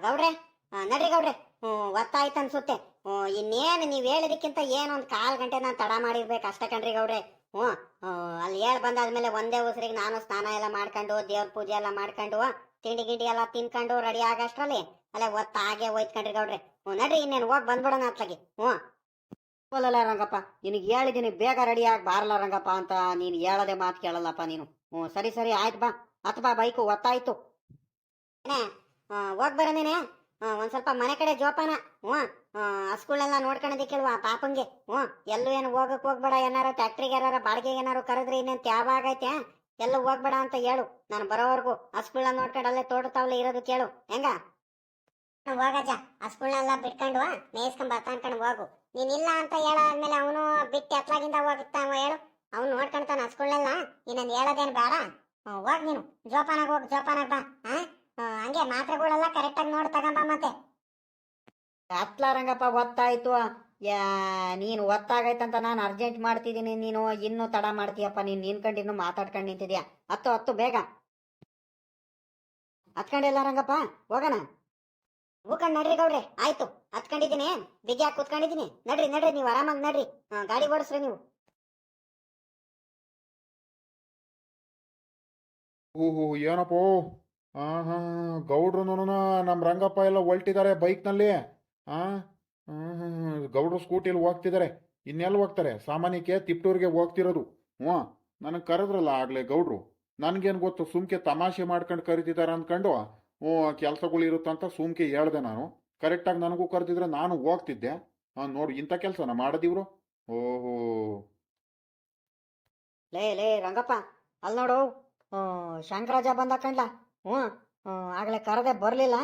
ಗೌಡ್ರೆ ನಡ್ರಿ ಗೌಡ್ರೆ. ಹ್ಞೂ ಒತ್ತಾಯ್ತು ಅನ್ಸುತ್ತೆ. ಹ್ಞೂ ಇನ್ನೇನು ನೀವು ಹೇಳಿದಕ್ಕಿಂತ ಏನೊಂದು ಕಾಲು ಗಂಟೆ ನಾನು ತಡ ಮಾಡಿರ್ಬೇಕು ಅಷ್ಟೇ ಕಣ್ರಿ ಗೌಡ್ರೆ. ಹ್ಞೂ ಅಲ್ಲಿ ಹೇಳ್ ಬಂದಾದ್ಮೇಲೆ ಒಂದೇ ಉಸಿರಿಗೆ ನಾನು ಸ್ನಾನ ಎಲ್ಲ ಮಾಡ್ಕೊಂಡು ದೇವ್ರ ಪೂಜೆ ಎಲ್ಲ ಮಾಡ್ಕೊಂಡು ತಿಂಡಿ ಗಿಂಡಿ ಎಲ್ಲ ತಿನ್ಕೊಂಡು ರೆಡಿ ಆಗಷ್ಟರಲ್ಲಿ ಅಲ್ಲೇ ಒತ್ತಾಗೆ ಹೋಯ್ತು ಕಣ್ರಿ ಗೌಡ್ರೆ. ಹ್ಞೂ ನಡ್ರಿ ಇನ್ನೇನು ಹೋಗಿ ಬಂದ್ಬಿಡೋಣ ಅತ್ಲಾಗಿ. ಹ್ಞೂ ಹೋಲಲ್ಲ ರಂಗಪ್ಪ ನಿನಗೆ ಹೇಳಿದ್ದೀನಿ ಬೇಗ ರೆಡಿ ಆಗಿ ಬಾರಲ್ಲ ರಂಗಪ್ಪ ಅಂತ ನೀನು ಹೇಳದೆ ಮಾತು ಕೇಳಲ್ಲಪ್ಪ ನೀನು. ಹ್ಞೂ ಸರಿ ಸರಿ ಆಯ್ತು ಬಾ. ಅಥವಾ ಬಾ ಬೈಕು ಒತ್ತಾಯ್ತು. ಹೋಗಿ ಬರೋನೇನೆ ಒಂದ್ ಸ್ವಲ್ಪ ಮನೆ ಕಡೆ ಜೋಪಾನ. ಹ್ಞೂ. ಹಸ್ಗಳೆಲ್ಲ ನೋಡ್ಕೊಂಡಿದ್ದಕ್ಕಿಲ್ವಾ ಪಾಪಂಗೆ. ಹ್ಞೂ. ಎಲ್ಲೂ ಏನು ಹೋಗಕ್ ಹೋಗ್ಬೇಡ ಏನಾರ ಫ್ಯಾಕ್ಟ್ರಿಗೆ ಏನಾರ ಬಾಡಿಗೆ ಏನಾರು ಕರೆದ್ರೆ ಇನ್ನೇನು ತ್ಯಾವ ಆಗೈತೆ? ಎಲ್ಲೂ ಹೋಗ್ಬೇಡ ಅಂತ ಹೇಳು. ನಾನು ಬರೋವರೆಗೂ ಹಸ್ಗಳನ್ನ ನೋಡ್ಕೊಂಡು ಅಲ್ಲೇ ತೋಟತಾವಲೆ ಇರೋದು ಕೇಳು. ಹೆಂಗ? ಹೋಗಜ್ಜ ಹಸ್ಗಳನ್ನೆಲ್ಲ ಬಿಟ್ಕೊಂಡು ಮೇಯ್ಸ್ಕೊಂಡ್ ಬರ್ತಾ ಅನ್ಕೊಂಡು ಹೋಗು. ನೀನಿಲ್ಲ ಅಂತ ಹೇಳಾದ್ಮೇಲೆ ಅವನು ಬಿಟ್ಟು ಎತ್ಲಾಗಿಂದ ಹೋಗುತ್ತಾವ ಹೇಳು. ಅವ್ನು ನೋಡ್ಕೊಂತಾನ ಹಸ್ಗಳನ್ನೆಲ್ಲ ಇನ್ನೊಂದು ಹೇಳೋದೇನು ಬೇಡ. ಹೋಗ್ ನೀನು. ಜೋಪಾನಾಗ ಹೋಗ್, ಜೋಪಾನಾಗ ಬಾ. ಹಾ ಹಂಗೆ ಮಾತ್ರೆಗಳೆಲ್ಲ ಕರೆಕ್ಟಾಗಿ ನೋಡಿ ತಗೊಂಬ ಮತ್ತೆ. ಅತ್ಲ ರಂಗಪ್ಪ ಗೊತ್ತಾಯ್ತು. ಯಾ ನೀನು ಒತ್ತಾಗೈತಂತ ನಾನು ಅರ್ಜೆಂಟ್ ಮಾಡ್ತಿದ್ದೀನಿ. ನೀನು ಇನ್ನೂ ತಡ ಮಾಡ್ತೀಯಪ್ಪ. ನೀನು ನಿನ್ಕೊಂಡು ಇನ್ನು ಮಾತಾಡ್ಕೊಂಡು ನಿಂತಿದ್ಯಾ? ಹತ್ತು ಹತ್ತು ಬೇಗ. ಹತ್ಕೊಂಡಿಲ್ಲ ರಂಗಪ್ಪ ಹೋಗೋಣ. ಹೂಕಂಡ್ ನಡ್ರಿ ಗೌಡ್ರೆ. ಆಯ್ತು. ಹತ್ಕೊಂಡಿದ್ದೀನಿ. ಬಿಗಿ ಹಾಕಿ ಕುತ್ಕೊಂಡಿದ್ದೀನಿ. ನಡ್ರಿ ನಡ್ರಿ ನೀವು ಆರಾಮಾಗಿ ನಡ್ರಿ. ಗಾಡಿ ಓಡಿಸ್ರಿ ನೀವು. ಓಹೋ ಏನಪ್ಪೋ? ಹಾಂ ಹಾಂ ಗೌಡ್ರು ನಮ್ಮ ರಂಗಪ್ಪ ಎಲ್ಲ ಹೊಲ್ಟಿದ್ದಾರೆ ಬೈಕ್ನಲ್ಲಿ. ಹಾಂ ಗೌಡ್ರು ಸ್ಕೂಟಿಲಿ ಹೋಗ್ತಿದ್ದಾರೆ ಇನ್ನೆಲ್ಲಿ ಹೋಗ್ತಾರೆ? ಸಾಮಾನ್ಯಕ್ಕೆ ತಿಪ್ಟೂರಿಗೆ ಹೋಗ್ತಿರೋದು. ಹ್ಞೂ ನನಗೆ ಕರೆದ್ರಲ್ಲ ಆಗಲೇ ಗೌಡ್ರು. ನನಗೇನು ಗೊತ್ತು, ಸುಮ್ಕೆ ತಮಾಷೆ ಮಾಡ್ಕೊಂಡು ಕರಿತಿದ್ದಾರೆ ಅಂದ್ಕೊಂಡು ಹ್ಞೂ ಕೆಲಸಗಳು ಇರುತ್ತಂತ ಸುಮ್ಕೆ ಹೇಳ್ದೆ ನಾನು. ಕರೆಕ್ಟಾಗಿ ನನಗೂ ಕರೆದಿದ್ರೆ ನಾನು ಹೋಗ್ತಿದ್ದೆ. ಹಾಂ ನೋಡು, ಇಂಥ ಕೆಲಸನ ಮಾಡದಿವ್ರು? ಓಹೋ. ಲೇ ಲೇ, ರಂಗಪ್ಪ, ಅಲ್ಲಿ ನೋಡು. ಶಂಕರಾಜ ಬಂದ ಕಂಡ್ಲ ಹ್ಞೂ ಆಗಲೇ ಕರೆದೆ ಬರಲಿಲ್ಲ.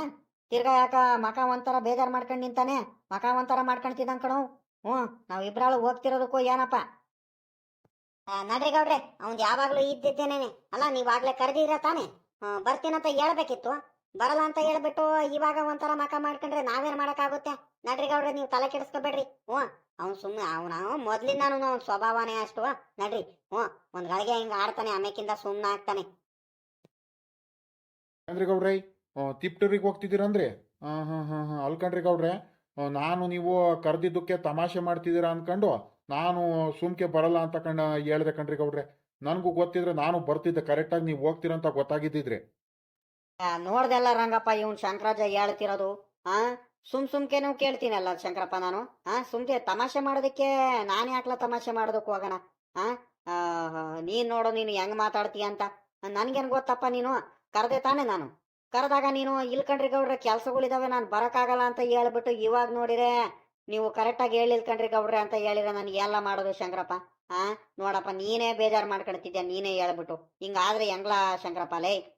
ತಿರ್ಗಾ ಯಾಕ ಮಕ ಒಂಥರ ಬೇಜಾರು ಮಾಡ್ಕೊಂಡು ನಿಂತಾನೆ? ಮಕ ಒಂಥರ ಮಾಡ್ಕೊಂತಿದ್ದಂಗೆ ಕಣವು ಹ್ಞೂ, ನಾವು ಇಬ್ರಾಳು ಹೋಗ್ತಿರೋದಕ್ಕೂ ಏನಪ್ಪ? ನಡ್ರಿ ಗೌಡ್ರೆ ಅವ್ನ್ ಯಾವಾಗ್ಲೂ ಇದ್ದಿದ್ದೇನೇನೆ. ಅಲ್ಲ, ನೀವ್ ಆಗ್ಲೇ ಕರೆದಿರ ತಾನೆ? ಬರ್ತೀನಂತ ಹೇಳ್ಬೇಕಿತ್ತು. ಬರಲ್ಲ ಅಂತ ಹೇಳ್ಬಿಟ್ಟು ಇವಾಗ ಒಂಥರ ಮಕ ಮಾಡ್ಕೊಂಡ್ರೆ ನಾವೇನ್ ಮಾಡಕ್ಕಾಗುತ್ತೆ? ನಡ್ರಿ ಗೌಡ್ರೆ, ನೀವು ತಲೆ ಕೆಡಿಸ್ಕೋಬೇಡ್ರಿ. ಹ್ಞೂ, ಅವ್ನು ಸುಮ್ಮನೆ ಅವನ ಮೊದ್ಲಿಂದಾನು ಅವ್ನ ಸ್ವಭಾವನೇ ಅಷ್ಟು. ನಡ್ರಿ, ಹ್ಞೂ, ಒಂದು ಗಳಿಗೆ ಹಿಂಗ ಆಡ್ತಾನೆ ಆಮೇಕಿಂದ ಸುಮ್ಮನೆ ಆಗ್ತಾನೆ. ಅಂದ್ರೆ ಗೌಡ್ರೆ ತಿಪ್ಟೂರಿಗೆ ಹೋಗ್ತಿದ್ದೀರಂದ್ರೆ ಹಾಂ ಹಾಂ ಹಾಂ ಹಾಂ ಅಲ್ಕಂಡ್ರಿ ಗೌಡ್ರೆ ನಾನು ನೀವು ಕರೆದಿದ್ದಕ್ಕೆ ತಮಾಷೆ ಮಾಡ್ತಿದ್ದೀರಾ ಅಂದ್ಕೊಂಡು ನಾನು ಸುಮ್ಕೆ ಬರಲ್ಲ ಅಂತ ಕಂಡು ಹೇಳ್ದೆ ಕಣ್ರಿ ಗೌಡ್ರೆ. ನನಗೂ ಗೊತ್ತಿದ್ರೆ ನಾನು ಬರ್ತಿದ್ದೆ ಕರೆಕ್ಟಾಗಿ ನೀವು ಹೋಗ್ತೀರಂತ ಗೊತ್ತಾಗಿದ್ದಿದ್ರೆ. ನೋಡ್ದೆಲ್ಲ ರಂಗಪ್ಪ ಇವನ್ ಶಂಕರಾಜ ಹೇಳ್ತಿರೋದು. ಆ ಸುಮ್ ಸುಮ್ಕೆ ಸುಮ್ಕೆನೂ ಕೇಳ್ತೀನಲ್ಲ ಶಂಕರಪ್ಪ ನಾನು. ಆ ಸುಮ್ಕೆ ತಮಾಷೆ ಮಾಡೋದಕ್ಕೆ ನಾನು ಯಾಕ್ಲ ತಮಾಷೆ ಮಾಡೋದಕ್ಕೆ ಹೋಗೋಣ? ಆ, ನೀನ್ ನೋಡು ನೀನು ಹೆಂಗ್ ಮಾತಾಡ್ತೀಯ ಅಂತ. ನನ್ಗೇನ್ ಗೊತ್ತಪ್ಪ ನೀನು? ಕರೆದೆ ತಾನೆ ನಾನು. ಕರೆದಾಗ ನೀನು ಇಲ್ಕಂಡ್ರಿ ಗೌಡ್ರ ಕೆಲ್ಸಗಳಿದಾವೆ, ನಾನು ಬರಕ್ಕಾಗಲ್ಲ ಅಂತ ಹೇಳ್ಬಿಟ್ಟು ಇವಾಗ ನೋಡಿರೆ, ನೀವು ಕರೆಕ್ಟಾಗಿ ಹೇಳಿಲ್ ಕಣ್ರಿ ಗೌಡ್ರೆ ಅಂತ ಹೇಳಿರ ನಾನು, ಎಲ್ಲ ಮಾಡೋದು ಶಂಕರಪ್ಪ. ಆ, ನೋಡಪ್ಪ, ನೀನೇ ಬೇಜಾರು ಮಾಡ್ಕೊಳ್ತಿದ್ಯಾ, ನೀನೇ ಹೇಳ್ಬಿಟ್ಟು. ಹಿಂಗಾದ್ರೆ ಹೆಂಗ್ಲಾ ಶಂಕರಪ್ಪ, ಲೇ.